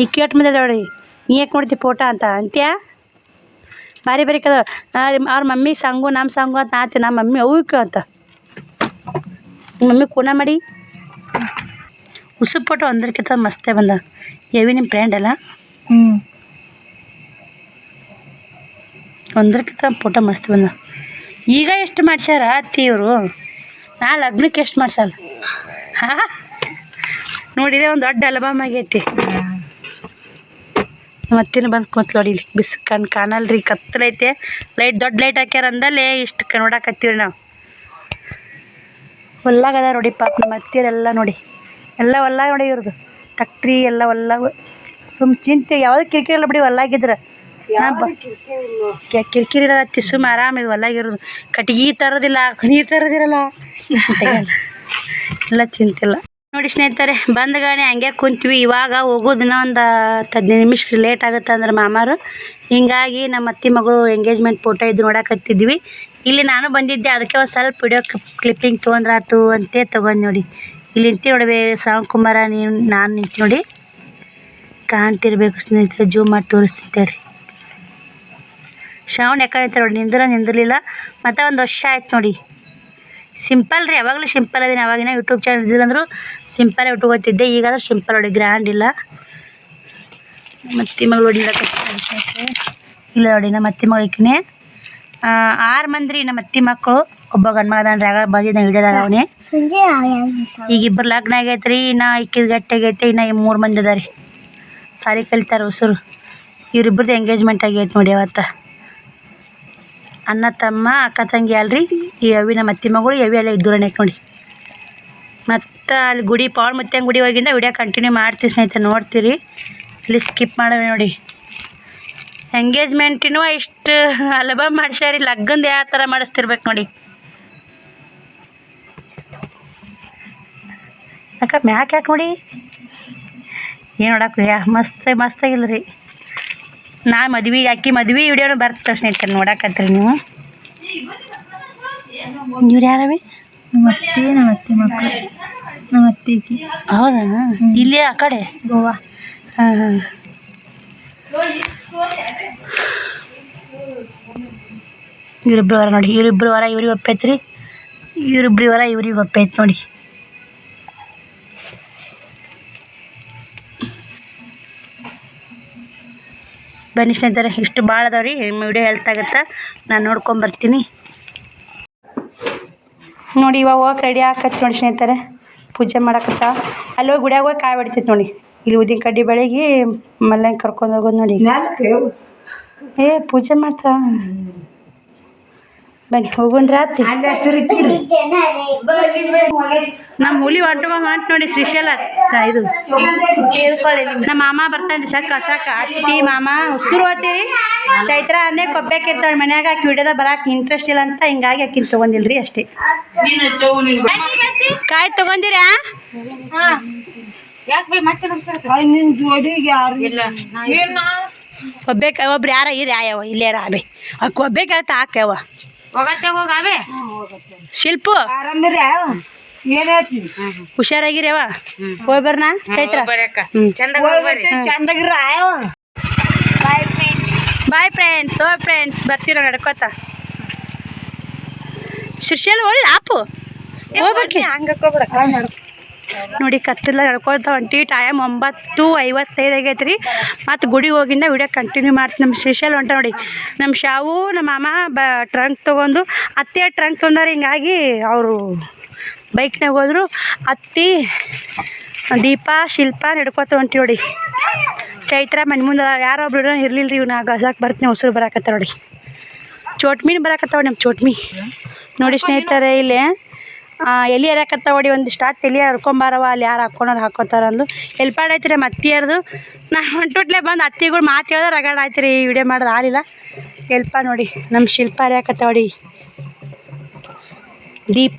ಈ ಕೇಟ್ ಮುಂದೆ ನೋಡಿ ನೀ ಯಾಕೆ ನೋಡ್ತಿ ಫೋಟೋ ಅಂತ? ಅಂತ್ಯಾ? ಬಾರಿ ಬಾರಿ ಕದ ಅವ್ರ ಮಮ್ಮಿ ಸಂಗು ನಮ್ಮ ಸಂಗು ಅಂತ ಆಚೆ ನಮ್ಮ ಮಮ್ಮಿ ಅವಕ್ಕೆ ಅಂತ. ಮಮ್ಮಿ ಕೂನ ಮಾಡಿ? ಉಸುಪ್ ಫೋಟೋ ಅಂದ್ರಕ್ಕಿಂತ ಮಸ್ತೆ ಬಂದ. ಎವಿ ನಿಮ್ಮ ಫ್ರೆಂಡ್ ಅಲ್ಲ? ಹ್ಞೂ ಒಂದ್ರಕ್ಕಿಂತ ಫೋಟೋ ಮಸ್ತ್ ಬಂದ. ಈಗ ಎಷ್ಟು ಮಾಡ್ಸ್ಯಾರ ಅತ್ತಿ ಇವರು? ನಾ ಲಗ್ನಕ್ಕೆ ಎಷ್ಟು ಮಾಡ್ಸಲ್ಲ? ಹಾಂ? ನೋಡಿದೆ ಒಂದು ದೊಡ್ಡ ಆಲ್ಬಮ್ ಆಗೈತಿ. ಮತ್ತಿನ ಬಂದು ಕೂತ್ ನೋಡಿ ಬಿಸ್ ಕಣ್ ಕಾಣಲ್ರಿ ಕತ್ತಲೈತೆ ಲೈಟ್ ದೊಡ್ಡ ಲೈಟ್ ಹಾಕ್ಯಾರ ಅಂದಲ್ಲೇ ಇಷ್ಟು ನೋಡಾಕತ್ತೀವಿ ನಾವು. ಹೊಲ್ಲಾಗ ಅದ ನೋಡಿ ಪಾಪ ನಮ್ಮ ನೋಡಿ. ಎಲ್ಲ ಹೊಲ್ಲಾಗ ನೋಡಿ ಇವ್ರದ್ದು ಟ್ಯಾಕ್ಟ್ರಿ ಎಲ್ಲ ಹೊಲ್ಲಾಗ ಸುಮ್ ಚಿಂತೆ ಯಾವುದೇ ಕಿರಿಕಿರಿ ಇಲ್ಲ ಬಿಡಿ ಹೊಲ್ಲಾಗಿದ್ರೆ ಕಿರಿಕಿರಿ ಅತ್ತಿ ಸುಮ್ಮ ಆರಾಮ ಇದು ಇರೋದು. ಕಟ್ಗೆ ತರೋದಿಲ್ಲ ನೀರು ತರೋದಿರಲ್ಲ. ಎಲ್ಲ ಚಿಂತಿಲ್ಲ. ನೋಡಿ ಸ್ನೇಹಿತರೆ, ಬಂದ ಗಾಡಿ ಹಂಗೆ ಕುಂತ್ವಿ. ಇವಾಗ ಹೋಗೋದಿನ ಒಂದು ಹದಿನೈದು ನಿಮಿಷ ಲೇಟ್ ಆಗುತ್ತೆ ಅಂದ್ರೆ ಮಾಮಾರು. ಹಿಂಗಾಗಿ ನಮ್ಮ ಅತ್ತಿ ಮಗಳು ಎಂಗೇಜ್ಮೆಂಟ್ ಫೋಟೋ ಇದು ನೋಡಕತ್ತಿದ್ವಿ ಇಲ್ಲಿ ನಾನು ಬಂದಿದ್ದೆ, ಅದಕ್ಕೆ ಒಂದು ಸ್ವಲ್ಪ ವಿಡಿಯೋ ಕ್ಲಿಪ್ಪಿಂಗ್ ತೊಗೊಂಡ್ರಾತು ಅಂತೇ ತೊಗೊಂಡು ನೋಡಿ. ಇಲ್ಲಿ ನಿಂತು ನೋಡಬೇ ಶ್ರಾವಣ್ ಕುಮಾರ ನೀವು ನಾನು ನಿಂತು ನೋಡಿ. ಕಾಣ್ತಿರ್ಬೇಕು ಸ್ನೇಹಿತರೆ, ಜೂಮ್ ಮಾಡಿ ತೋರಿಸ್ತಿದ್ದೆ ತಡ್ರಿ. ಶ್ರಾವಣ್ ಯಾಕಡೆ ಅಂತ ನೋಡಿ ನಿಂದ್ರ ನಿಂದಿರಲಿಲ್ಲ. ಮತ್ತು ಒಂದು ವರ್ಷ ಆಯ್ತು ನೋಡಿ. ಸಿಂಪಲ್ ರೀ ಯಾವಾಗಲೂ ಸಿಂಪಲ್ ಅದೀನಿ ಅವಾಗಿನ ಯೂಟ್ಯೂಬ್ ಚಾನಲ್ ಇದ್ದಿಲ್ಲಂದ್ರು ಸಿಂಪಲ್ ಉಟ್ಕೋತಿದ್ದೆ ಈಗಾದ್ರೂ ಸಿಂಪಲ್ ನೋಡಿ ಗ್ರ್ಯಾಂಡ್ ಇಲ್ಲ. ಮತ್ತೆ ಮಗಳು ಹೊಡಿಲ್ಲ ಇಲ್ಲ ನೋಡಿ ನಮ್ಮ ಅತ್ತಿ ಮಗಳಿಕಿನೇ ಆರು ಮಂದಿ ರೀ ನಮ್ಮ ಅತ್ತಿ ಮಕ್ಕಳು. ಒಬ್ಬ ಗಂಡು ಮಗ ಅದಾನ ಆಗ ಬಂದಿದ್ದ ಹಿಡಿಯೋದಾಗ ಅವನೇ. ಈಗ ಇಬ್ಬರು ಲಗ್ನ ಆಗೈತೆ ರೀ ಇನ್ನು ಇಕ್ಕಿದ ಗಟ್ಟಿ ಆಗೈತೆ ಇನ್ನು ಮೂರು ಮಂದಿ ಅದ ರೀ ಸಾರಿ ಕಲಿತಾರೆ ಹೊಸರು ಇವರಿಬ್ಬರದ್ದು ಎಂಗೇಜ್ಮೆಂಟ್ ಆಗೈತೆ ನೋಡಿ ಅವತ್ತು. ಅಣ್ಣ ತಮ್ಮ, ಅಕ್ಕ ತಂಗಿ ಅಲ್ರಿ, ಈ ಅವಿ ನಮ್ಮ ಅತ್ತಿ ಮಗಳು ಎವಿ ಅಲ್ಲೇ ಇದ್ದೂರನೇ ನೋಡಿ. ಮತ್ತು ಅಲ್ಲಿ ಗುಡಿ ಪಾಳು ಮತ್ತೆ ಗುಡಿ ಹೋಗಿಂದ ವಿಡಿಯೋ ಕಂಟಿನ್ಯೂ ಮಾಡ್ತೀವಿ ಸ್ನೇಹಿತರೆ, ನೋಡ್ತೀರಿ. ಇಲ್ಲಿ ಸ್ಕಿಪ್ ಮಾಡವೆ ನೋಡಿ. ಎಂಗೇಜ್ಮೆಂಟಿನೂ ಇಷ್ಟು ಅಲ್ಬಮ್ ಮಾಡ್ಸ್ಯಾರಿ ಲಗ್ಗಂದು ಯಾವ ಥರ ಮಾಡಿಸ್ತಿರ್ಬೇಕು ನೋಡಿ. ಯಾಕೆ ಮ್ಯಾಕ್ ಯಾಕೆ ನೋಡಿ? ಏನು ನೋಡಕ್ಕೆ ಮಸ್ತ್ ಮಸ್ತಾಗಿಲ್ಲ ರೀ ನಾ ಮದ್ವೆ ಅಕ್ಕಿ ಮದ್ವೆ ವಿಡಿಯೋನು ಬರ್ತ ಸ್ನೇಹಿತರೆ ನೋಡಕತ್ರಿ ನೀವು. ಇವ್ರು ಯಾರವಿ? ನಮ್ಮ ಅತ್ತೆ ನಮ್ಮ ಅತ್ತಿ ಮಕ್ಕಳು. ನಮ್ಮ ಅತ್ತೆಗೆ. ಹೌದಾ? ಇಲ್ಲಿ ಆ ಕಡೆ? ಗೋವಾ. ಹಾಂ ಹಾಂ. ಇವರಿಬ್ರು ವರ ನೋಡಿ. ಇವರಿಬ್ರು ವರ ಇವ್ರಿಗೆ ಒಪ್ಪೈತ್ರಿ ಇವ್ರಿಬ್ರು ವರ ಇವ್ರಿಗೆ ಒಪ್ಪೈತೆ ನೋಡಿ. ಬನ್ನಿ ಸ್ನೇಹಿತರೆ ಇಷ್ಟು ಭಾಳ ಅದಾವ ರೀ ವಿಡಿಯೋ ಹೆಲ್ತ್ ಆಗುತ್ತೆ? ನಾನು ನೋಡ್ಕೊಂಬರ್ತೀನಿ ನೋಡಿ ಇವಾಗ ಹೋಗಿ ರೆಡಿ ಹಾಕತ್ತೆ ನೋಡಿ ಸ್ನೇಹಿತರೆ. ಪೂಜೆ ಮಾಡಕತ್ತ? ಅಲ್ಲಿ ಹೋಗಿ ಗುಡಿಯಾಗ ಹೋಗಿ ಕಾಯಿ ಬಿಡ್ತೈತೆ ನೋಡಿ. ಇಲ್ಲಿ ಉದ್ದಿನ ಕಡ್ಡಿ ಬೆಳಗ್ಗೆ ಮಲ್ಲಂಗೆ ಕರ್ಕೊಂಡು ಹೋಗೋದು ನೋಡಿ. ಏ ಪೂಜೆ ಮಾಡ್ತಾ? ಬನ್ನಿ ಹೋಗೋಣ ರಾತ್ರಿ. ನಮ್ಮ ಹುಲಿ ಹೊಟ್ಟು ಅಂತ ನೋಡಿ ಸ್ಪೆಷಲ್ ಇದು. ನಮ್ಮ ಮಾಮ ಬರ್ತಾನೆ ಸಕ್ಕ ಸಕ್ಕ ಅತ್ತಿ ಮಾಮ ಉಸಿರು ಓದ್ತೀರಿ ಚೈತ್ರ ಅನ್ನೇ ಕೊಬ್ಬೇಕಿರ್ತಾಳೆ ಮನ್ಯಾಗ ಆಕಿ ವಿಡಿಯೋದ ಬರಾಕ್ ಇಂಟ್ರೆಸ್ಟ್ ಇಲ್ಲ ಅಂತ ಹಿಂಗಾಗಿ ಅಕ್ಕಿ ತಗೊಂಡಿಲ್ರಿ ಅಷ್ಟೇ. ಕಾಯಿ ತಗೊಂದಿರಾ ಕೊಬ್ಬೇಕ ಒಬ್ರು ಯಾರ ಇರಿ ಆಯವ ಇಲ್ಲೇ ರಾಬೆ ಆ ಕೊಬ್ಬೇಕ ಹೋಗಾವೆ? ಶಿಲ್ಪು? ಹುಷಾರಾಗಿರವ? ಹೋಗಿ ಬರ್ನಾ? ಚೈತ್ರ? ಬಾಯ್ ಫ್ರೆಂಡ್ಸ್ ಓ ಫ್ರೆಂಡ್ಸ್ ಬರ್ತೀರ ನಡ್ಕೋತ. ಶಿರ್ಷಲ್ ಹೋಗಿ ಆಪು ಹೋಗ್ಬೇಕಿ ನೋಡಿ ಕತ್ತಲ ನಡ್ಕೊಳ್ತಾ ಹೊಂಟಿ ಟೈಮ್ ಒಂಬತ್ತು ಐವತ್ತೈದು ಆಗೈತೆ ರೀ. ಮತ್ತು ಗುಡಿಗೆ ಹೋಗಿಂದ ವಿಡಿಯೋ ಕಂಟಿನ್ಯೂ ಮಾಡ್ತೀನಿ. ನಮ್ಮ ಸ್ಪೆಷಲ್ ಹೊಂಟ ನೋಡಿ. ನಮ್ಮ ಶಾವು ನಮ್ಮ ಮಾಮ ಬ ಟ್ರಂಕ್ ತೊಗೊಂಡು, ಅತ್ತೆ ಟ್ರಂಕ್ ತೊಗೊಂಡಾರ ಹಿಂಗಾಗಿ ಅವರು ಬೈಕ್ನಾಗ ಹೋದ್ರು. ಅತ್ತಿ, ದೀಪ, ಶಿಲ್ಪ ನಡ್ಕೊತ ಹೊಂಟಿ ನೋಡಿ. ಚೈತ್ರ ಮನೆ ಮುಂದೆ ಯಾರೊಬ್ರು ಇರಲಿಲ್ಲ ರೀ ಇವ್ನ. ಗಸಾಕ್ ಬರ್ತೀನಿ ಹೊಸರು ಬರಾಕತ್ತ ನೋಡಿ. ಚೋಟ್ಮೀನು ಬರಾಕತ್ತಾವ ನಮ್ಮ ಚೋಟ್ ಮೀ ನೋಡಿ ಸ್ನೇಹಿತರೆ, ಇಲ್ಲಿ ಎಲೆ ಹರಿಯಾಕತ್ತಾವಡಿ ಒಂದು ಸ್ಟಾರ್ಟ್ ಎಲೆ ಹರ್ಕೊಂಬಾರವ ಅಲ್ಲಿ ಯಾರು ಹಾಕ್ಕೊಳೋರು ಹಾಕೋತಾರ ಅಂದ್ಲು ಹೆಲ್ಪಾಡ್ ರೀ ನಮ್ಮ ಅತ್ತಿಯರ್ದು ನಾ ಹೊಂಟುಟ್ಲೆ ಬಂದು ಅತ್ತಿಗಳು ಮಾತು ಹೇಳಿದ್ರೆ ರಗಡ ರೀ ಈ ವಿಡಿಯೋ ಮಾಡೋದು ಆಲಿಲ್ಲ ಹೆಲ್ಪ ನೋಡಿ ನಮ್ಮ ಶಿಲ್ಪ ಹರಿಯಾಕತ್ತಾವಡಿ ದೀಪ.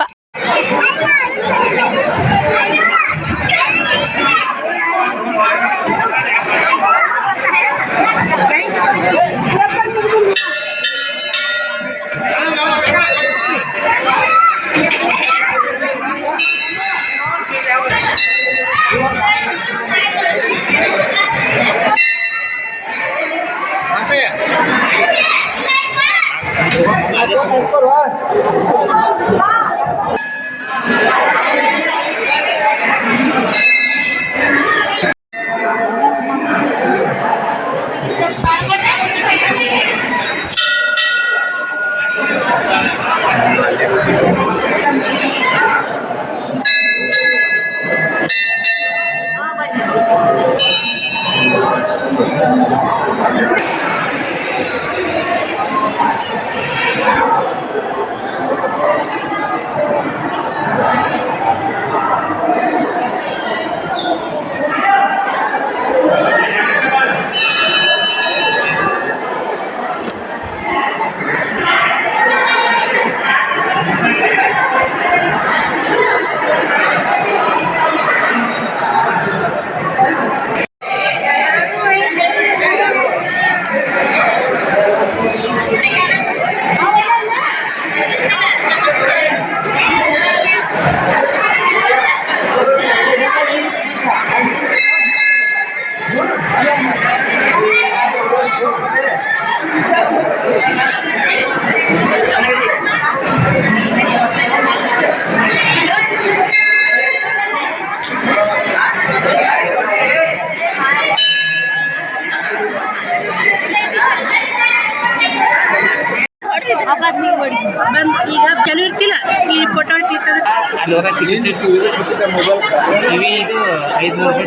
ಇವಿ ಇದು ಐದುನೂರು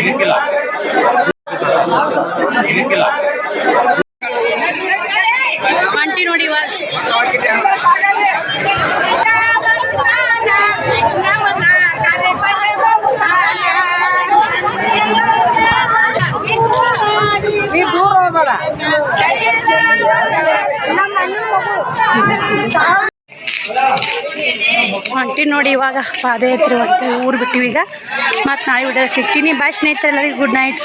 ಇದಕ್ಕಿಲ್ಲ ಇದಕ್ಕಿಲ್ಲ ಆಂಟಿ ನೋಡಿ ಇವಾಗ ಹೊಂಟಿ ನೋಡಿ ಇವಾಗ ಪಾದಯಾತ್ರೆ ಹೊಂಟಿ ಊರು ಬಿಟ್ಟಿವಿ ಈಗ. ಮತ್ತು ನಾಳೆ ವಿಡಿಯೋ ಸಿಗ್ತೀನಿ. ಬಾಯ್ ಸ್ನೇಹಿತರೆ ಎಲ್ಲರಿಗೂ ಗುಡ್ ನೈಟ್